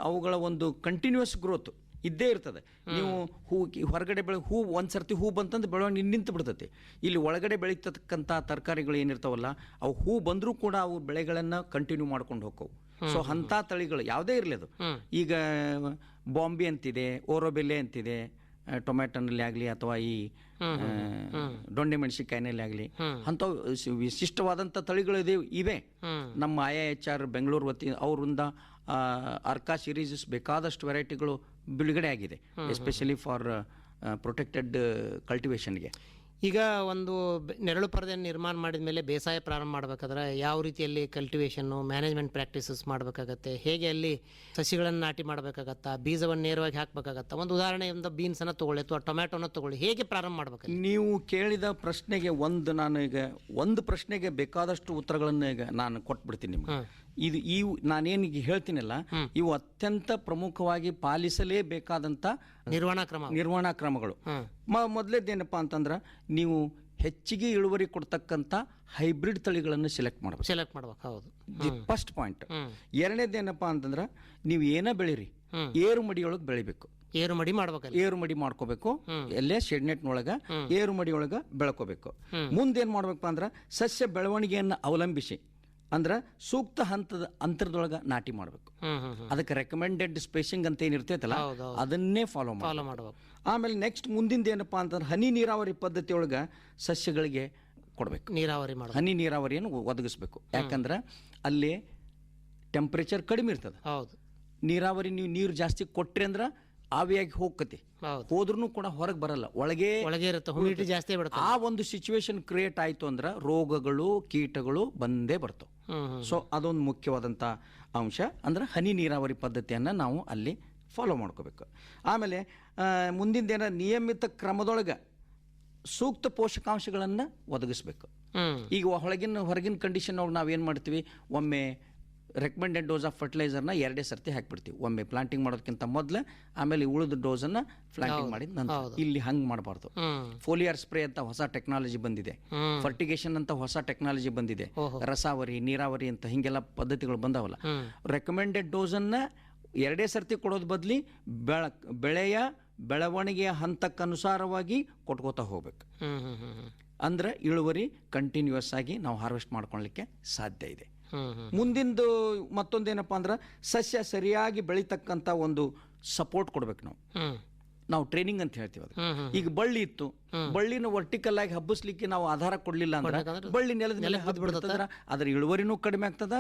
ಅವುಗಳ ಒಂದು ಕಂಟಿನ್ಯೂಸ್ ಗ್ರೋತ್ ಇದ್ದೇ ಇರ್ತದೆ. ನೀವು ಹೂ ಹೊರಗಡೆ ಬೆಳೆ ಹೂ ಒಂದು ಸರ್ತಿ ಹೂ ಬಂತಂದ್ರೆ ಬೆಳವಣಿಗೆ ನಿಂತು ಬಿಡ್ತೈತಿ. ಇಲ್ಲಿ ಒಳಗಡೆ ಬೆಳೀತಕ್ಕಂಥ ತರಕಾರಿಗಳು ಏನಿರ್ತಾವಲ್ಲ ಅವು ಹೂ ಬಂದರೂ ಕೂಡ ಅವು ಬೆಳೆಗಳನ್ನು ಕಂಟಿನ್ಯೂ ಮಾಡ್ಕೊಂಡು ಹೋಗ್ಕವು. ಸೊ ಅಂಥ ತಳಿಗಳು ಯಾವುದೇ ಇರಲಿ ಅದು. ಈಗ ಬಾಂಬೆ ಅಂತಿದೆ ಓರೋಬೆಲೆ ಅಂತಿದೆ ಟೊಮ್ಯಾಟೋನಲ್ಲಿ ಆಗಲಿ ಅಥವಾ ಈ ದೊಂಡೆ ದೊಣ್ಣೆ ಮೆಣಸಿನಕಾಯಿನಲ್ಲಿ ಆಗಲಿ. ಅಂಥವು ಸಿ- ವಿಶಿಷ್ಟವಾದಂಥ ತಳಿಗಳು ಇದೆ ಇವೆ. ನಮ್ಮ ಐ ಎಚ್ ಆರ್ ಬೆಂಗಳೂರು ವತಿ ಅವರಿಂದ ಅರ್ಕಾ ಸಿರೀಸಸ್ ಬೇಕಾದಷ್ಟು ವೆರೈಟಿಗಳು ಬಿಡುಗಡೆ ಆಗಿದೆ ಎಸ್ಪೆಷಲಿ ಫಾರ್ ಪ್ರೊಟೆಕ್ಟೆಡ್ ಕಲ್ಟಿವೇಷನ್ಗೆ ಈಗ ಒಂದು ನೆರಳು ಪರದೆಯನ್ನು ನಿರ್ಮಾಣ ಮಾಡಿದ ಮೇಲೆ ಬೇಸಾಯ ಪ್ರಾರಂಭ ಮಾಡಬೇಕಾದ್ರೆ ಯಾವ ರೀತಿಯಲ್ಲಿ ಕಲ್ಟಿವೇಷನ್ನು ಮ್ಯಾನೇಜ್ಮೆಂಟ್ ಪ್ರಾಕ್ಟೀಸಸ್ ಮಾಡಬೇಕಾಗತ್ತೆ ಹೇಗೆ ಅಲ್ಲಿ ಸಸಿಗಳನ್ನು ನಾಟಿ ಮಾಡಬೇಕಾಗತ್ತಾ ಬೀಜವನ್ನು ನೇರವಾಗಿ ಹಾಕಬೇಕಾಗತ್ತಾ ಒಂದು ಉದಾಹರಣೆ ಒಂದು ಬೀನ್ಸನ್ನು ತಗೊಳ್ಳಿ ಅಥವಾ ಟೊಮ್ಯಾಟೋನ ತಗೊಳ್ಳಿ ಹೇಗೆ ಪ್ರಾರಂಭ ಮಾಡಬೇಕು ನೀವು ಕೇಳಿದ ಪ್ರಶ್ನೆಗೆ ಒಂದು ನಾನು ಈಗ ಒಂದು ಪ್ರಶ್ನೆಗೆ ಬೇಕಾದಷ್ಟು ಉತ್ತರಗಳನ್ನು ಈಗ ನಾನು ಕೊಟ್ಬಿಡ್ತೀನಿ ನಿಮ್ಗೆ. ಇದು ಈ ನಾನೇನಿಗೆ ಹೇಳ್ತೀನಲ್ಲ ಇವು ಅತ್ಯಂತ ಪ್ರಮುಖವಾಗಿ ಪಾಲಿಸಲೇಬೇಕಾದಂಥ ನಿರ್ವಹಣಾ ಕ್ರಮ. ನಿರ್ವಹಣಾ ಕ್ರಮಗಳು. ಮೊದಲೇದೇನಪ್ಪ ಅಂತಂದ್ರೆ ನೀವು ಹೆಚ್ಚಿಗೆ ಇಳುವರಿ ಕೊಡ್ತಕ್ಕಂಥ ಹೈಬ್ರಿಡ್ ತಳಿಗಳನ್ನು ಸೆಲೆಕ್ಟ್ ಮಾಡಬೇಕು. ಸೆಲೆಕ್ಟ್ ಮಾಡ್ಬೇಕು ಹೌದು. The first point. ಎರಡನೇದೇನಪ್ಪಾ ಅಂತಂದ್ರೆ ನೀವು ಏನೇ ಬೆಳೀರಿ? ಏರು ಮಡಿಯೊಳಗೆ ಬೆಳಿಬೇಕು. ಏರು ಮಡಿ ಮಾಡ್ಬೇಕು ಏರು ಮಡಿ ಮಾಡ್ಕೋಬೇಕು ಎಲ್ಲೇ ಶೆಡ್ನೆಟ್ನೊಳಗ ಏರು ಮಡಿಯೊಳಗೆ ಬೆಳ್ಕೋಬೇಕು. ಮುಂದೇನ್ ಮಾಡ್ಬೇಕಪ್ಪ ಅಂದ್ರೆ ಸಸ್ಯ ಬೆಳವಣಿಗೆಯನ್ನು ಅವಲಂಬಿಸಿ. ಅಂದ್ರೆ ಸೂಕ್ತ ಹಂತದ ಅಂತರದೊಳಗ ನಾಟಿ ಮಾಡಬೇಕು. ಅದಕ್ಕೆ ರೆಕಮೆಂಡೆಡ್ ಸ್ಪೇಸಿಂಗ್ ಅಂತ ಏನಿರ್ತೈತಲ್ಲ ಇರ್ತೈತಲ್ಲ ಅದನ್ನೇ ಫಾಲೋ ಮಾಡಬೇಕು. ಆಮೇಲೆ ನೆಕ್ಸ್ಟ್ ಮುಂದಿಂದ ಏನಪ್ಪಾ ಅಂತಂದ್ರೆ ಹನಿ ನೀರಾವರಿ ಪದ್ಧತಿ ಒಳಗ ಸಸ್ಯಗಳಿಗೆ ಕೊಡಬೇಕು. ನೀರಾವರಿ ಮಾಡಿ ಹನಿ ನೀರಾವರಿಯನ್ನು ಒದಗಿಸ್ಬೇಕು. ಯಾಕಂದ್ರೆ ಅಲ್ಲಿ ಟೆಂಪ್ರೇಚರ್ ಕಡಿಮೆ ಇರ್ತದೆ. ಹೌದು. ನೀರಾವರಿ ನೀವು ನೀರು ಜಾಸ್ತಿ ಕೊಟ್ರಿ ಅಂದ್ರೆ ಆವಿಯಾಗಿ ಹೋಗ್ಕತಿ ಹೌದು. ಹೋದ್ರೂ ಕೂಡ ಹೊರಗೆ ಬರಲ್ಲ. ಒಳಗೆ ಒಳಗೆ ಇರುತ್ತೆ ಜಾಸ್ತಿ ಆ ಒಂದು ಸಿಚುವೇಶನ್ ಕ್ರಿಯೇಟ್ ಆಯ್ತು ಅಂದ್ರೆ ರೋಗಗಳು ಕೀಟಗಳು ಬಂದೇ ಬರ್ತವೆ. ಸೊ ಅದೊಂದು ಮುಖ್ಯವಾದಂಥ ಅಂಶ. ಅಂದ್ರೆ ಹನಿ ನೀರಾವರಿ ಪದ್ಧತಿಯನ್ನು ನಾವು ಅಲ್ಲಿ ಫಾಲೋ ಮಾಡ್ಕೋಬೇಕು. ಆಮೇಲೆ ಮುಂದಿನ ನಿಯಮಿತ ಕ್ರಮದೊಳಗೆ ಸೂಕ್ತ ಪೋಷಕಾಂಶಗಳನ್ನು ಒದಗಿಸ್ಬೇಕು. ಈಗ ಹೊಳಗಿನ ಹೊರಗಿನ ಕಂಡೀಷನ್ ಒಳಗೆ ನಾವೇನು ಮಾಡ್ತೀವಿ? ಒಮ್ಮೆ ರೆಕಮೆಂಡೆಡ್ ಡೋಸ್ ಆಫ್ ಫರ್ಟಿಲೈಸರ್ನ ಎರಡೇ ಸರ್ತಿ ಹಾಕ್ಬಿಡ್ತೀವಿ. ಒಮ್ಮೆ ಪ್ಲಾಂಟಿಂಗ್ ಮಾಡೋದಕ್ಕಿಂತ ಮೊದಲು ಆಮೇಲೆ ಉಳಿದ ಡೋಸನ್ನು ಪ್ಲಾಂಟಿಂಗ್ ಮಾಡಿದ ನಂತರ. ಇಲ್ಲಿ ಹಂಗೆ ಮಾಡಬಾರ್ದು. ಫೋಲಿಯರ್ ಸ್ಪ್ರೇ ಅಂತ ಹೊಸ ಟೆಕ್ನಾಲಜಿ ಬಂದಿದೆ. ಫರ್ಟಿಗೇಷನ್ ಅಂತ ಹೊಸ ಟೆಕ್ನಾಲಜಿ ಬಂದಿದೆ. ರಸಾವರಿ ನೀರಾವರಿ ಅಂತ ಹಿಂಗೆಲ್ಲ ಪದ್ಧತಿಗಳು ಬಂದಾವಲ್ಲ. ರೆಕಮೆಂಡೆಡ್ ಡೋಸನ್ನು ಎರಡೇ ಸರ್ತಿ ಕೊಡೋದು ಬದಲಿ ಬೆಳ ಬೆಳೆಯ ಬೆಳವಣಿಗೆಯ ಹಂತಕ್ಕನುಸಾರವಾಗಿ ಕೊಟ್ಕೋತಾ ಹೋಗ್ಬೇಕು. ಅಂದ್ರೆ ಇಳುವರಿ ಕಂಟಿನ್ಯೂಸ್ ಆಗಿ ನಾವು ಹಾರ್ವೆಸ್ಟ್ ಮಾಡ್ಕೊಳ್ಳಿಕ್ಕೆ ಸಾಧ್ಯ ಇದೆ. ಮುಂದಿಂದು ಮತ್ತೊಂದೇನಪ್ಪ ಅಂದ್ರೆ ಸಸ್ಯ ಸರಿಯಾಗಿ ಬೆಳೀತಕ್ಕಂಥ ಒಂದು ಸಪೋರ್ಟ್ ಕೊಡ್ಬೇಕು ನಾವು. ನಾವು ಟ್ರೈನಿಂಗ್ ಅಂತ ಹೇಳ್ತೀವಿ ಅದು ಈಗ ಬಳ್ಳಿ ಇತ್ತು. ಬಳ್ಳಿನ ವರ್ಟಿಕಲ್ ಆಗಿ ಹಬ್ಬಿಸ್ಲಿಕ್ಕೆ ನಾವು ಆಧಾರ ಕೊಡ್ಲಿಲ್ಲ ಅಂದ್ರೆ ಬಳ್ಳಿ ನೆಲದ ಮೇಲೆ ಹಬ್ಬಿಡ್ತದ್ರ ಅದ್ರ ಇಳುವರಿನೂ ಕಡಿಮೆ ಆಗ್ತದ.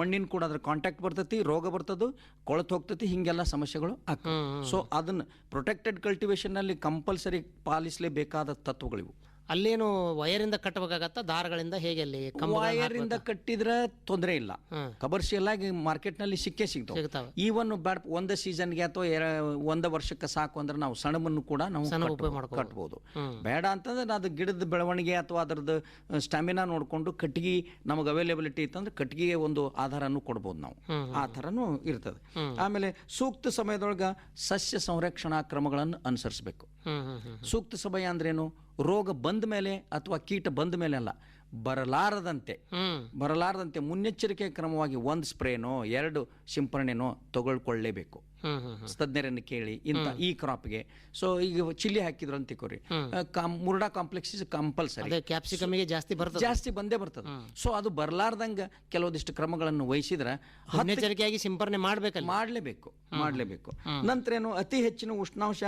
ಮಣ್ಣಿನ ಕೂಡ ಅದ್ರ ಕಾಂಟ್ಯಾಕ್ಟ್ ಬರ್ತತಿ ರೋಗ ಬರ್ತದ ಕೊಳತ್ ಹೋಗ್ತೈತಿ ಹಿಂಗೆಲ್ಲ ಸಮಸ್ಯೆಗಳು ಆಗ್ತವೆ. ಸೊ ಅದನ್ನ ಪ್ರೊಟೆಕ್ಟೆಡ್ ಕಲ್ಟಿವೇಶನ್ ಅಲ್ಲಿ ಕಂಪಲ್ಸರಿ ಪಾಲಿಸಲೇಬೇಕಾದ ತತ್ವಗಳಿವು. ಅಲ್ಲೇನು ವಯರಿಂದ ಕಟ್ಟಬೇಕಾಗತ್ತ? ದಾರಗಳಿಂದ ಹೇಗೆ ಅಲ್ಲಿ ಕಂಬ ವೈರಿಂದ ಕಟ್ಟಿದ್ರೆ ತೊಂದರೆ ಇಲ್ಲ. ಹ್ಮ್. ಕಮರ್ಷಿಯಲ್ ಆಗಿ ಮಾರ್ಕೆಟ್ನಲ್ಲಿ ಸಿಕ್ಕೇ ಸಿಗ್ತಾವೆ. ಸಿಗ್ತಾವೆ. ಈವನ್ ಬ್ಯಾಡ್ ಒಂದು ಸೀಸನ್ಗೆ ಅಥವಾ ಒಂದ ವರ್ಷಕ್ಕೆ ಸಾಕು ಅಂದ್ರೆ ನಾವು ಸಣ್ಣಮನ್ನು ಕೂಡ ನಾವು ಸಣ್ಣ ಕಟ್ಬೋದು- ಉಪಯೋಗ ಮಾಡ್ಕೊಬೋದು. ಕಟ್ಬೋದು. ಹ್ಮ್. ಬೇಡ ಅಂತಂದ್ರೆ ಅದು ಗಿಡದ ಬೆಳವಣಿಗೆ ಅಥವಾ ಅದರದ್ದು ಸ್ಟಾಮಿನಾ ನೋಡಿಕೊಂಡು ಕಟ್ಟಿಗೆ ನಮಗೆ ಅವೈಲೇಬಿಲಿಟಿ ಇತ್ತಂದ್ರೆ ಕಟ್ಟಿಗೆ ಒಂದು ಆಧಾರನೂ ಕೊಡ್ಬೋದು ನಾವು. ಹ್ಮ್, ಆ ಥರನೂ ಇರ್ತದೆ. ಆಮೇಲೆ ಸೂಕ್ತ ಸಮಯದೊಳಗೆ ಸಸ್ಯ ಸಂರಕ್ಷಣಾ ಕ್ರಮಗಳನ್ನು ಅನುಸರಿಸಬೇಕು. ಹ್ಮ್ ಹ್ಮ್ ಹ್ಮ್. ಸೂಕ್ತ ಸಮಯ ಅಂದ್ರೇನು? ರೋಗ ಬಂದ ಮೇಲೆ ಅಥವಾ ಕೀಟ ಬಂದ ಮೇಲೆ ಅಲ್ಲ ಬರಲಾರದಂತೆ. ಬರಲಾರದಂತೆ ಮುನ್ನೆಚ್ಚರಿಕೆ ಕ್ರಮವಾಗಿ ಒಂದು ಸ್ಪ್ರೇನೋ ಎರಡು ಸಿಂಪರಣೆನೋ ತಗೊಳ್ಕೊಳ್ಳೇಬೇಕು. ತಜ್ಞರನ್ನು ಕೇಳಿ ಇಂಥ ಈ ಕ್ರಾಪ್ಗೆ. ಸೊ ಈಗ ಚಿಲ್ಲಿ ಹಾಕಿದ್ರು ಅಂತ ತಿಕ್ಕೋರಿ ಮುರುಡಾ ಕಾಂಪ್ಲೆಕ್ಸ್ ಇಸ್ ಕಂಪಲ್ಸರಿ ಕ್ಯಾಪ್ಸಿಕಮ್ಗೆ ಜಾಸ್ತಿ ಬರ್ತದೆ. ಜಾಸ್ತಿ ಬಂದೇ ಬರ್ತದೆ. ಸೊ ಅದು ಬರಲಾರ್ದಂಗ ಕೆಲವೊಂದಿಷ್ಟು ಕ್ರಮಗಳನ್ನು ವಹಿಸಿದ್ರೆ ಮುನ್ನೆಚ್ಚರಿಕೆಯಾಗಿ ಸಿಂಪರಣೆ ಮಾಡಬೇಕಲ್ಲ. ಮಾಡಲೇಬೇಕು ಮಾಡಲೇಬೇಕು. ನಂತರ ಏನು ಅತಿ ಹೆಚ್ಚಿನ ಉಷ್ಣಾಂಶ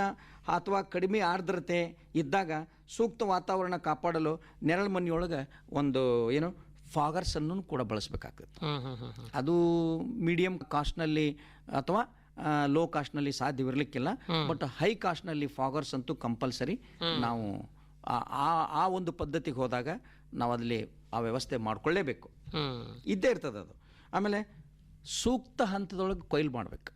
ಅಥವಾ ಕಡಿಮೆ ಆರ್ದ್ರತೆ ಇದ್ದಾಗ ಸೂಕ್ತ ವಾತಾವರಣ ಕಾಪಾಡಲು ನೆರಳು ಮನೆಯೊಳಗೆ ಒಂದು ಏನು ಫಾಗರ್ಸ್ ಅನ್ನು ಕೂಡ ಬಳಸಬೇಕಾಗ್ತದೆ. ಅದು ಮೀಡಿಯಂ ಕಾಸ್ಟ್ನಲ್ಲಿ ಅಥವಾ ಲೋ ಕಾಸ್ಟ್ನಲ್ಲಿ ಸಾಧ್ಯವಿರಲಿಕ್ಕಿಲ್ಲ. ಬಟ್ ಹೈ ಕಾಸ್ಟ್ನಲ್ಲಿ ಫಾಗರ್ಸ್ ಅಂತೂ ಕಂಪಲ್ಸರಿ ನಾವು ಆ- ಆ ಒಂದು ಪದ್ಧತಿಗೆ ಹೋದಾಗ ನಾವು ಅಲ್ಲಿ ಆ ವ್ಯವಸ್ಥೆ ಮಾಡ್ಕೊಳ್ಳೇಬೇಕು. ಇದ್ದೇ ಇರ್ತದೆ ಅದು. ಆಮೇಲೆ ಸೂಕ್ತ ಹಂತದೊಳಗೆ ಕೊಯ್ಲು ಮಾಡಬೇಕು.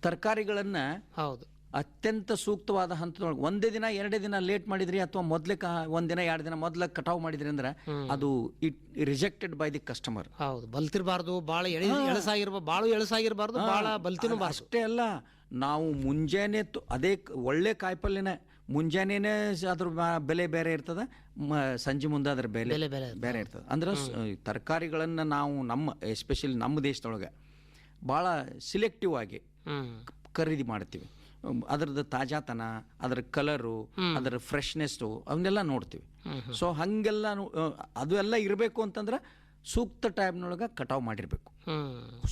ತರಕಾರಿಗಳನ್ನು ಹೌದು. ಅತ್ಯಂತ ಸೂಕ್ತವಾದ ಹಂತದೊಳಗೆ ಒಂದೇ ದಿನ ಎರಡೇ ದಿನ ಲೇಟ್ ಮಾಡಿದ್ರಿ ಅಥವಾ ಮೊದಲೇ ಕ ದಿನ ಎರಡು ದಿನ ಮೊದಲ ಕಟಾವು ಮಾಡಿದ್ರಿ ಅಂದ್ರೆ ಅದು it rejected by the customer ಹೌದು ಬಲ್ತಿರಬಾರ್ದು ಭಾಳ ಎಳಿ ಎಳಸಾಗಿರ್ಬಾರ್ದು ಭಾಳ ಎಳಸಾಗಿರ್ಬಾರ್ದು ಭಾಳ ಬಲ್ತಿನೂ ಅಷ್ಟೇ ಅಲ್ಲ ನಾವು ಮುಂಜಾನೆ ಅದೇ ಒಳ್ಳೆ ಕಾಯಿಪಲ್ಯನೇ ಮುಂಜಾನೆನೇ ಅದ್ರ ಬೆಲೆ ಬೇರೆ ಇರ್ತದ ಸಂಜೆ ಮುಂದೆ ಅದ್ರ ಬೆಲೆ ಬೇರೆ ಇರ್ತದೆ. ಅಂದ್ರೆ ತರಕಾರಿಗಳನ್ನು ನಾವು ನಮ್ಮ ಎಸ್ಪೆಷಲಿ ನಮ್ಮ ದೇಶದೊಳಗೆ ಭಾಳ ಸಿಲೆಕ್ಟಿವ್ ಆಗಿ ಖರೀದಿ ಮಾಡ್ತೀವಿ. ಅದ್ರದ್ದು ತಾಜಾತನ ಅದರ ಕಲರು ಅದರ ಫ್ರೆಶ್ನೆಸ್ಸು ಅವನ್ನೆಲ್ಲ ನೋಡ್ತೀವಿ. ಸೊ ಹಾಗೆಲ್ಲ ಅದು ಎಲ್ಲ ಇರಬೇಕು ಅಂತಂದ್ರೆ ಸೂಕ್ತ ಟೈಮ್ನೊಳಗೆ ಕಟಾವು ಮಾಡಿರಬೇಕು.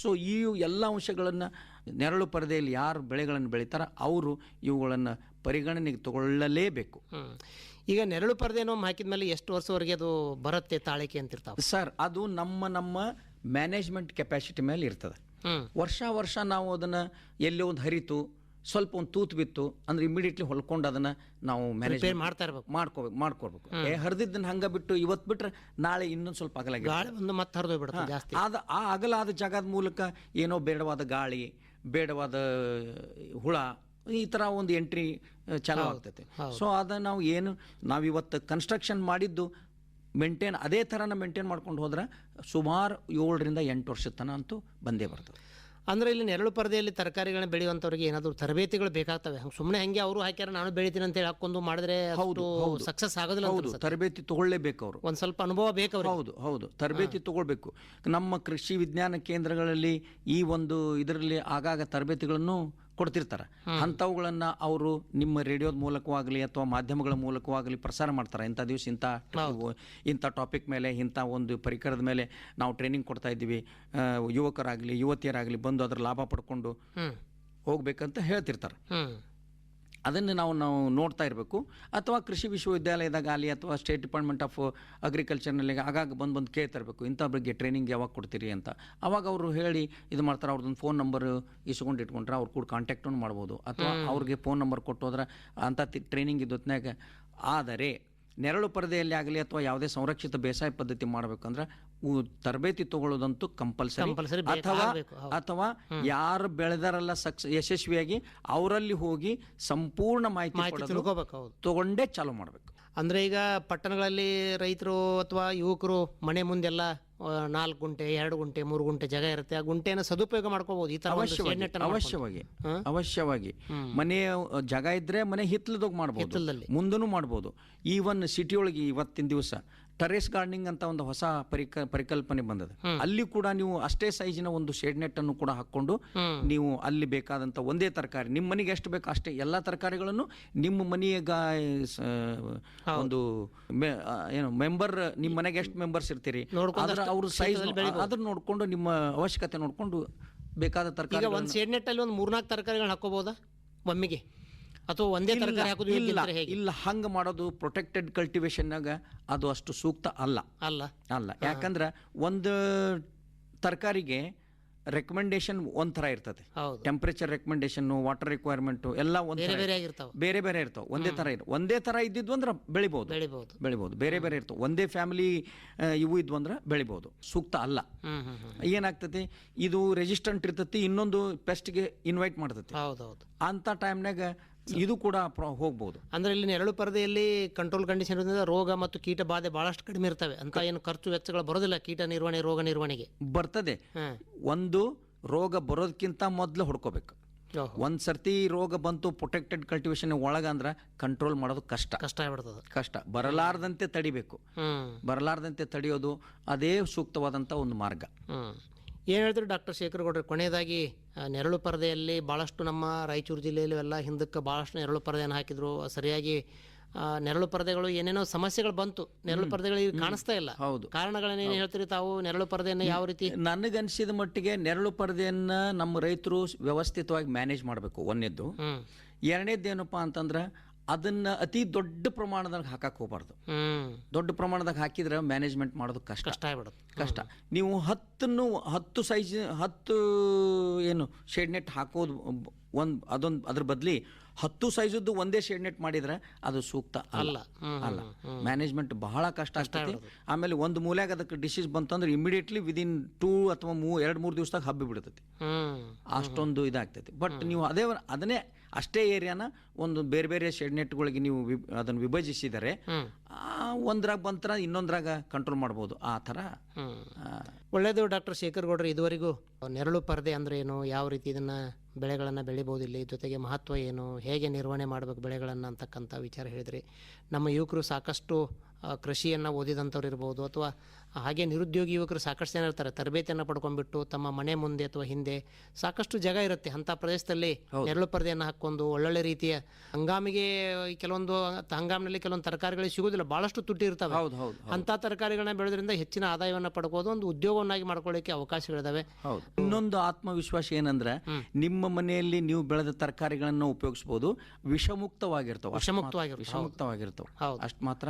ಸೊ ಈ ಎಲ್ಲ ಅಂಶಗಳನ್ನು ನೆರಳು ಪರದೆಯಲ್ಲಿ ಯಾರು ಬೆಳೆಗಳನ್ನು ಬೆಳೀತಾರ ಅವರು ಇವುಗಳನ್ನು ಪರಿಗಣನೆಗೆ ತಗೊಳ್ಳಲೇಬೇಕು. ಈಗ ನೆರಳು ಪರದೆ ಏನೋ ಹಾಕಿದ ಮೇಲೆ ಎಷ್ಟು ವರ್ಷವರೆಗೆ ಅದು ಬರುತ್ತೆ ತಾಳಿಕೆ ಅಂತಿರ್ತಾವೆ ಸರ್ ಅದು ನಮ್ಮ ನಮ್ಮ ಮ್ಯಾನೇಜ್ಮೆಂಟ್ ಕೆಪಾಸಿಟಿ ಮೇಲೆ ಇರ್ತದೆ. ವರ್ಷ ವರ್ಷ ನಾವು ಅದನ್ನು ಎಲ್ಲೋ ಒಂದು ಹರಿತು ಸ್ವಲ್ಪ ಒಂದು ತೂತು ಬಿತ್ತು ಅಂದ್ರೆ ಇಮಿಡಿಯೇಟ್ಲಿ ಹೊಲ್ಕೊಂಡು ಅದನ್ನು ನಾವು ಮ್ಯಾನೇಜ್ ಮಾಡ್ತಾ ಇರ್ಬೇಕು. ಮಾಡ್ಕೋಬೇಕು ಮಾಡ್ಕೊಡ್ಬೇಕು. ಏ ಹರಿದಿದ್ದನ್ನ ಹಂಗ ಬಿಟ್ಟು ಇವತ್ತು ಬಿಟ್ರೆ ನಾಳೆ ಇನ್ನೊಂದು ಸ್ವಲ್ಪ ಅಗಲಾಗಿ ಗಾಳಿ ಒಂದು ಮತ್ತೆ ಹರಿದೋಗ್ಬಿಡುತ್ತೆ ಜಾಸ್ತಿ. ಅದು ಆ ಅಗಲಾದ ಜಾಗದ ಮೂಲಕ ಏನೋ ಬೇಡವಾದ ಗಾಳಿ ಬೇಡವಾದ ಹುಳ ಈ ಥರ ಒಂದು ಎಂಟ್ರಿ ಚಾಲೂ ಆಗ್ತೈತೆ. ಸೊ ಅದ ನಾವು ಏನು ನಾವು ಇವತ್ತು ಕನ್ಸ್ಟ್ರಕ್ಷನ್ ಮಾಡಿದ್ದು ಮೇಂಟೈನ್ ಅದೇ ಥರನ ಮೇಂಟೈನ್ ಮಾಡ್ಕೊಂಡು ಹೋದ್ರೆ ಸುಮಾರು ಏಳರಿಂದ ಎಂಟು ವರ್ಷದ ತನಕ ಅಂತೂ ಬಂದೇ ಬರ್ತದೆ. ಅಂದ್ರೆ ಇಲ್ಲಿ ನೆರಳು ಪರದೆಯಲ್ಲಿ ತರಕಾರಿಗಳನ್ನ ಬೆಳೆಯುವಂಥವ್ರಿಗೆ ಏನಾದರೂ ತರಬೇತಿಗಳು ಬೇಕಾಗ್ತವೆ. ಸುಮ್ಮನೆ ಹಂಗೆ ಅವರು ಹಾಕ್ಯಾರ ನಾನು ಬೆಳಿತೀನಿ ಅಂತ ಹೇಳಿ ಹಾಕೊಂಡು ಮಾಡಿದ್ರೆ ಹೌದು ಸಕ್ಸಸ್ ಆಗೋದಿಲ್ಲ ಹೌದು ತರಬೇತಿ ತಗೊಳ್ಳೇಬೇಕು ಅವರು. ಒಂದು ಸ್ವಲ್ಪ ಅನುಭವ ಬೇಕು ಅವರು ಹೌದು ಹೌದು. ತರಬೇತಿ ತಗೊಳ್ಬೇಕು. ನಮ್ಮ ಕೃಷಿ ವಿಜ್ಞಾನ ಕೇಂದ್ರಗಳಲ್ಲಿ ಈ ಒಂದು ಇದರಲ್ಲಿ ಆಗಾಗ ತರಬೇತಿಗಳನ್ನು ಕೊಡ್ತಿರ್ತಾರೆ. ಅಂಥವುಗಳನ್ನು ಅವರು ನಿಮ್ಮ ರೇಡಿಯೋದ ಮೂಲಕವಾಗಲಿ ಅಥವಾ ಮಾಧ್ಯಮಗಳ ಮೂಲಕವಾಗಲಿ ಪ್ರಸಾರ ಮಾಡ್ತಾರೆ. ಇಂಥ ದಿವಸ ಇಂಥ ಇಂಥ ಟಾಪಿಕ್ ಮೇಲೆ ಇಂಥ ಒಂದು ಪರಿಕರದ ಮೇಲೆ ನಾವು ಟ್ರೈನಿಂಗ್ ಕೊಡ್ತಾ ಇದ್ದೀವಿ. ಯುವಕರಾಗಲಿ ಯುವತಿಯರಾಗಲಿ ಬಂದು ಅದರ ಲಾಭ ಪಡ್ಕೊಂಡು ಹೋಗ್ಬೇಕಂತ ಹೇಳ್ತಿರ್ತಾರೆ. ಅದನ್ನು ನಾವು ನಾವು ನೋಡ್ತಾ ಇರಬೇಕು. ಅಥವಾ ಕೃಷಿ ವಿಶ್ವವಿದ್ಯಾಲಯದಾಗ ಅಲ್ಲಿ ಅಥವಾ ಸ್ಟೇಟ್ ಡಿಪಾರ್ಟ್ಮೆಂಟ್ ಆಫ್ ಅಗ್ರಿಕಲ್ಚರ್ನಲ್ಲಿ ಆಗಾಗ ಬಂದು ಬಂದು ಕೇಳ್ತಾ ಇರಬೇಕು ಇಂಥ ಬಗ್ಗೆ ಟ್ರೈನಿಂಗ್ ಯಾವಾಗ ಕೊಡ್ತೀರಿ ಅಂತ. ಅವಾಗ ಅವರು ಹೇಳಿ ಇದು ಮಾಡ್ತಾರೆ ಅವ್ರದ್ದೊಂದು ಫೋನ್ ನಂಬರ್ ಇಸ್ಕೊಂಡು ಇಟ್ಕೊಂಡ್ರೆ ಅವ್ರು ಕೂಡ ಕಾಂಟ್ಯಾಕ್ಟನ್ನು ಮಾಡ್ಬೋದು. ಅಥವಾ ಅವ್ರಿಗೆ ಫೋನ್ ನಂಬರ್ ಕೊಟ್ಟು ಹೋದ್ರೆ ಅಂಥ ಟ್ರೈನಿಂಗ್ ಇದ್ದೊತ್ತಿನಾಗ ಆದರೆ ನೆರಳು ಪರದೆಯಲ್ಲಿ ಆಗಲಿ ಅಥವಾ ಯಾವುದೇ ಸಂರಕ್ಷಿತ ಬೇಸಾಯ ಪದ್ಧತಿ ಮಾಡಬೇಕಂದ್ರೆ ತರಬೇತಿ ತಗೊಳ್ಳೋದಂತೂ ಕಂಪಲ್ಸರಿ. ಅಥವಾ ಅಥವಾ ಯಾರು ಬೆಳೆದಾರಲ್ಲ ಸಕ್ಸ್ ಯಶಸ್ವಿಯಾಗಿ ಅವರಲ್ಲಿ ಹೋಗಿ ಸಂಪೂರ್ಣ ಮಾಹಿತಿ ತಗೊಂಡೇ ಚಾಲು ಮಾಡಬೇಕು. ಅಂದ್ರೆ ಈಗ ಪಟ್ಟಣಗಳಲ್ಲಿ ರೈತರು ಅಥವಾ ಯುವಕರು ಮನೆ ಮುಂದೆಲ್ಲ ನಾಲ್ಕು ಗುಂಟೆ ಎರಡು ಗುಂಟೆ ಮೂರು ಗುಂಟೆ ಜಾಗ ಇರುತ್ತೆ ಆ ಗುಂಟೆನ ಸದುಪಯೋಗ ಮಾಡ್ಕೋಬಹುದು ಈ ತರ ಒಂದು ಅವಶ್ಯವಾಗಿ shade ಅನ್ನ ಮಾಡ್ಕೊಂಡು. ಅವಶ್ಯವಾಗಿ ಹಾ? ಅವಶ್ಯವಾಗಿ ಮನೆ ಜಾಗ ಇದ್ರೆ ಮನೆ ಹಿತ್ತಲದಾಗ ಮಾಡಬಹುದು ಹಿತ್ತಲದಲ್ಲಿ. ಮುಂದೂ ಮಾಡ್ಬೋದು ಈವನ್ ಸಿಟಿ ಒಳಗೆ ಇವತ್ತಿನ ದಿವಸ ಟೆರೇಸ್ ಗಾರ್ಡನಿಂಗ್ ಅಂತ ಒಂದು ಹೊಸ ಪರಿಕ ಪರಿಕಲ್ಪನೆ ಬಂದದ ಅಲ್ಲಿ ಕೂಡ ನೀವು ಅಷ್ಟೇ ಸೈಜಿನ ಒಂದು ಶೇಡ್ ನೆಟ್ ಅನ್ನು ಕೂಡ ಹಾಕೊಂಡು ನೀವು ಅಲ್ಲಿ ಬೇಕಾದಂತ ಒಂದೇ ತರಕಾರಿ ನಿಮ್ಮ ಮನೆಗೆ ಎಷ್ಟು ಬೇಕು ಅಷ್ಟೇ ಎಲ್ಲಾ ತರಕಾರಿಗಳನ್ನು ನಿಮ್ಮ ಮನೆಯ ಒಂದು ಏನು ಮೆಂಬರ್ ನಿಮ್ಮ ಮನೆಗೆ ಎಷ್ಟು ಮೆಂಬರ್ಸ್ ಇರ್ತೀರಿ? ಅದ್ರ ಅವ್ರ ಸೈಜ್ ಅದನ್ನ ನೋಡ್ಕೊಂಡು ನಿಮ್ಮ ಅವಶ್ಯಕತೆ ನೋಡ್ಕೊಂಡು ಬೇಕಾದ ತರಕಾರಿ ಒಂದು ಶೇಡ್ ನೆಟ್ ಅಲ್ಲಿ ಒಂದು ಮೂರ್ನಾಲ್ಕು ತರಕಾರಿಗಳನ್ನ ಹಾಕೋಬಹುದಾ ಒಮ್ಮೆಗೆ ಅಥವಾ ಒಂದೇ ತರಕಾರಿ ಹಾಕೋದು ಇಲ್ಲ ಇಲ್ಲ ಹಂಗೆ ಮಾಡೋದು ಪ್ರೊಟೆಕ್ಟೆಡ್ ಕಲ್ಟಿವೇಶನ್ನಾಗ ಅದು ಅಷ್ಟು ಸೂಕ್ತ ಅಲ್ಲ. ಅಲ್ಲ? ಅಲ್ಲ ಯಾಕಂದ್ರೆ ಒಂದು ತರಕಾರಿಗೆ ರೆಕಮೆಂಡೇಶನ್ ಒಂಥರ ಇರ್ತದೆ. ಟೆಂಪರೇಚರ್ ರೆಕಮೆಂಡೇಶನ್ ವಾಟರ್ ರಿಕ್ವೈರ್ಮೆಂಟು ಎಲ್ಲ ಒಂದು ಬೇರೆ ಬೇರೆ ಆಗಿರ್ತಾವ. ಬೇರೆ ಬೇರೆ ಇರ್ತಾವೆ ಒಂದೇ ಥರ ಇರು ಒಂದೇ ಥರ ಇದ್ದಿದ್ವು ಅಂದ್ರೆ ಬೆಳಿಬೋದು. ಬೆಳಿಬಹುದು ಬೆಳಿಬೋದು. ಬೇರೆ ಬೇರೆ ಇರ್ತವೆ. ಒಂದೇ ಫ್ಯಾಮಿಲಿ ಇವು ಇದ್ವು ಅಂದ್ರೆ ಬೆಳಿಬೋದು. ಸೂಕ್ತ ಅಲ್ಲ. ಏನಾಗ್ತತಿ ಇದು ರೆಸಿಸ್ಟೆಂಟ್ ಇರ್ತತಿ ಇನ್ನೊಂದು ಪೆಸ್ಟ್ಗೆ ಇನ್ವೈಟ್ ಮಾಡ್ತತಿ. ಅಂಥ ಟೈಮ್ನಾಗ ಇದು ಕೂಡ ಹೋಗ್ಬೋದು. ಅಂದ್ರೆ ಇಲ್ಲಿ ನೆರಳು ಪರದೆಯಲ್ಲಿ ಕಂಟ್ರೋಲ್ ಕಂಡೀಷನ್ ಇರೋದ್ರಿಂದ ರೋಗ ಮತ್ತು ಕೀಟ ಬಾಧೆ ಬಹಳಷ್ಟು ಕಡಿಮೆ ಇರ್ತವೆ. ಅಂತ ಏನು ಖರ್ಚು ವೆಚ್ಚಗಳು ಬರೋದಿಲ್ಲ ಕೀಟ ನಿರ್ವಹಣೆ ರೋಗ ನಿರ್ವಹಣೆಗೆ. ಬರ್ತದೆ. ಒಂದು ರೋಗ ಬರೋದಕ್ಕಿಂತ ಮೊದಲು ಹುಡ್ಕೋಬೇಕು. ಒಂದು ಸರ್ತಿ ರೋಗ ಬಂತು ಪ್ರೊಟೆಕ್ಟೆಡ್ ಕಲ್ಟಿವೇಶನ್ ಒಳಗಂದ್ರೆ ಕಂಟ್ರೋಲ್ ಮಾಡೋದು ಕಷ್ಟ. ಕಷ್ಟ ಆಗ್ಬಿಡ್ತದ. ಕಷ್ಟ. ಬರಲಾರದಂತೆ ತಡಿಬೇಕು. ಬರಲಾರದಂತೆ ತಡಿಯೋದು ಅದೇ ಸೂಕ್ತವಾದಂಥ ಒಂದು ಮಾರ್ಗ. ಏನು ಹೇಳ್ತೀರಿ ಡಾಕ್ಟರ್ ಶೇಖರ್ ಗೌಡ್ರೆ ಕೊನೆಯದಾಗಿ ನೆರಳು ಪರದೆಯಲ್ಲಿ ಭಾಳಷ್ಟು ನಮ್ಮ ರಾಯಚೂರು ಜಿಲ್ಲೆಯಲ್ಲೂ ಎಲ್ಲ ಹಿಂದಕ್ಕೆ ಭಾಳಷ್ಟು ನೆರಳು ಪರದೆಯನ್ನು ಹಾಕಿದ್ರು. ಸರಿಯಾಗಿ ನೆರಳು ಪರದೆಗಳು ಏನೇನೋ ಸಮಸ್ಯೆಗಳು ಬಂತು. ನೆರಳು ಪರದೆಗಳು ಈಗ ಕಾಣಿಸ್ತಾ ಇಲ್ಲ. ಹೌದು. ಕಾರಣಗಳನ್ನೇನು ಹೇಳ್ತೀರಿ ತಾವು? ನೆರಳು ಪರದೆಯನ್ನು ಯಾವ ರೀತಿ? ನನಗನ್ಸಿದ ಮಟ್ಟಿಗೆ ನೆರಳು ಪರದೆಯನ್ನು ನಮ್ಮ ರೈತರು ವ್ಯವಸ್ಥಿತವಾಗಿ ಮ್ಯಾನೇಜ್ ಮಾಡಬೇಕು. ಒಂದೇದ್ದು. ಎರಡನೇದ್ದು ಏನಪ್ಪ ಅಂತಂದ್ರೆ ಅದನ್ನ ಅತಿ ದೊಡ್ಡ ಪ್ರಮಾಣದಾಗ ಹಾಕಕ್ ಹೋಗ್ಬಾರ್ದು. ದೊಡ್ಡ ಪ್ರಮಾಣದಾಗ ಹಾಕಿದ್ರೆ ಮ್ಯಾನೇಜ್ಮೆಂಟ್ ಮಾಡೋದು ಕಷ್ಟ. ಕಷ್ಟ ಆಗ್ಬಿಡುತ್ತೆ. ಕಷ್ಟ. ನೀವು ಹತ್ತನ್ನು ಹತ್ತು ಸೈಜ್ ಹತ್ತು ಏನು ಶೇಡ್ ನೆಟ್ ಹಾಕೋದು ಒಂದು ಅದೊಂದು ಅದ್ರ ಬದಲಿ ಹತ್ತು ಸೈಜದ್ದು ಒಂದೇ ಶೇಡ್ ನೆಟ್ ಮಾಡಿದ್ರೆ ಅದು ಸೂಕ್ತ ಅಲ್ಲ. ಅಲ್ಲ. ಮ್ಯಾನೇಜ್ಮೆಂಟ್ ಬಹಳ ಕಷ್ಟ ಆಗ್ತದೆ ಆಮೇಲೆ ಒಂದು ಮೂಲೆಗೆ ಅದಕ್ಕೆ ಡಿಸೀಸ್ ಬಂತಂದ್ರೆ ಇಮಿಡಿಯೇಟ್ಲಿ ವಿದಿನ್ ಟೂ ಅಥವಾ ಮೂ ಎರಡು ಮೂರು ದಿವಸದಾಗ ಹಬ್ಬಿ ಬಿಡ್ತೈತಿ. ಅಷ್ಟೊಂದು ಇದಾಗ್ತೈತಿ. ಬಟ್ ನೀವು ಅದೇ ಅದನ್ನೇ ಅಷ್ಟೇ ಏರಿಯಾನ ಒಂದು ಬೇರೆ ಬೇರೆ ಶೆಡ್ ನೆಟ್ಗಳಿಗೆ ನೀವು ಅದನ್ನು ವಿಭಜಿಸಿದರೆ ಆ, ಒಂದ್ರಾಗ ಬಂತರ ಇನ್ನೊಂದ್ರಾಗ ಕಂಟ್ರೋಲ್ ಮಾಡ್ಬೋದು ಆ ಥರ. ಒಳ್ಳೆಯದು ಡಾಕ್ಟರ್ ಶೇಖರ್ ಗೌಡ್ರು ಇದುವರೆಗೂ ನೆರಳು ಪರದೆ ಅಂದ್ರೆ ಏನು? ಯಾವ ರೀತಿ ಇದನ್ನ ಬೆಳೆಗಳನ್ನು ಬೆಳಿಬೋದು ಇಲ್ಲಿ? ಜೊತೆಗೆ ಮಹತ್ವ ಏನು? ಹೇಗೆ ನಿರ್ವಹಣೆ ಮಾಡಬೇಕು ಬೆಳೆಗಳನ್ನು ಅಂತಕ್ಕಂಥ ವಿಚಾರ ಹೇಳಿದ್ರಿ. ನಮ್ಮ ಯುವಕರು ಸಾಕಷ್ಟು ಕೃಷಿಯನ್ನು ಓದಿದಂಥವ್ರು ಇರ್ಬೋದು ಅಥವಾ ಹಾಗೆ ನಿರುದ್ಯೋಗಿ ಯುವಕರು ಸಾಕಷ್ಟು ಜನ ಇರ್ತಾರೆ ತರಬೇತಿಯನ್ನು ಪಡ್ಕೊಂಡ್ಬಿಟ್ಟು ತಮ್ಮ ಮನೆ ಮುಂದೆ ಅಥವಾ ಹಿಂದೆ ಸಾಕಷ್ಟು ಜಾಗ ಇರುತ್ತೆ. ಅಂಥ ಪ್ರದೇಶದಲ್ಲಿ ನೆರಳು ಪರದೆಯನ್ನು ಹಾಕ್ಕೊಂಡು ಒಳ್ಳೊಳ್ಳೆ ರೀತಿಯ ಹಂಗಾಮಿಗೆ ಕೆಲವೊಂದು ಹಂಗಾಮಿನಲ್ಲಿ ಕೆಲವೊಂದು ತರಕಾರಿಗಳಿಗೆ ಸಿಗೋದಿಲ್ಲ ಭಾಳಷ್ಟು ತುಟ್ಟಿ ಇರ್ತವೆ. ಹೌದು ಹೌದು ಅಂಥ ತರಕಾರಿಗಳನ್ನ ಬೆಳೆದ್ರಿಂದ ಹೆಚ್ಚಿನ ಆದಾಯವನ್ನು ಪಡ್ಕೋದು ಒಂದು ಉದ್ಯೋಗವನ್ನಾಗಿ ಮಾಡ್ಕೊಳ್ಳಿಕ್ಕೆ ಅವಕಾಶಗಳಿದಾವೆ. ಹೌದು. ಇನ್ನೊಂದು ಆತ್ಮವಿಶ್ವಾಸ ಏನಂದ್ರೆ ನಿಮ್ಮ ಮನೆಯಲ್ಲಿ ನೀವು ಬೆಳೆದ ತರಕಾರಿಗಳನ್ನು ಉಪಯೋಗಿಸಬಹುದು ವಿಷಮುಕ್ತವಾಗಿರ್ತವೆ. ವಿಷಮುಕ್ತವಾಗಿರ್ತವೆ ವಿಷಮುಕ್ತವಾಗಿರ್ತವೆ. ವಿಷಮುಕ್ತವಾಗಿರ್ತಾವ. ವಿಷಮುಕ್ತವಾಗಿರ್ತಾವ. ಹೌದು. ಅಷ್ಟು ಮಾತ್ರ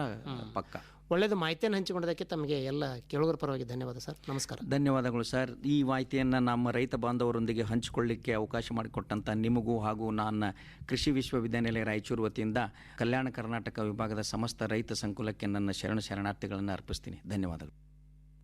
ಪಕ್ಕ. ಒಳ್ಳೆಯದು ಮಾಹಿತಿಯನ್ನು ಹಂಚಿಕೊಂಡದಕ್ಕೆ ತಮಗೆ ಎಲ್ಲ ಕೇಳುಗರ ಪರವಾಗಿ ಧನ್ಯವಾದ ಸರ್. ನಮಸ್ಕಾರ. ಧನ್ಯವಾದಗಳು ಸರ್. ಈ ಮಾಹಿತಿಯನ್ನು ನಮ್ಮ ರೈತ ಬಾಂಧವರೊಂದಿಗೆ ಹಂಚಿಕೊಳ್ಳಿಕ್ಕೆ ಅವಕಾಶ ಮಾಡಿಕೊಟ್ಟಂಥ ನಿಮಗೂ ಹಾಗೂ ನನ್ನ ಕೃಷಿ ವಿಶ್ವವಿದ್ಯಾನಿಲಯ ರಾಯಚೂರು ವತಿಯಿಂದ ಕಲ್ಯಾಣ ಕರ್ನಾಟಕ ವಿಭಾಗದ ಸಮಸ್ತ ರೈತ ಸಂಕುಲಕ್ಕೆ ನನ್ನ ಶರಣ ಶರಣಾರ್ಥಿಗಳನ್ನು ಅರ್ಪಿಸ್ತೀನಿ. ಧನ್ಯವಾದಗಳು.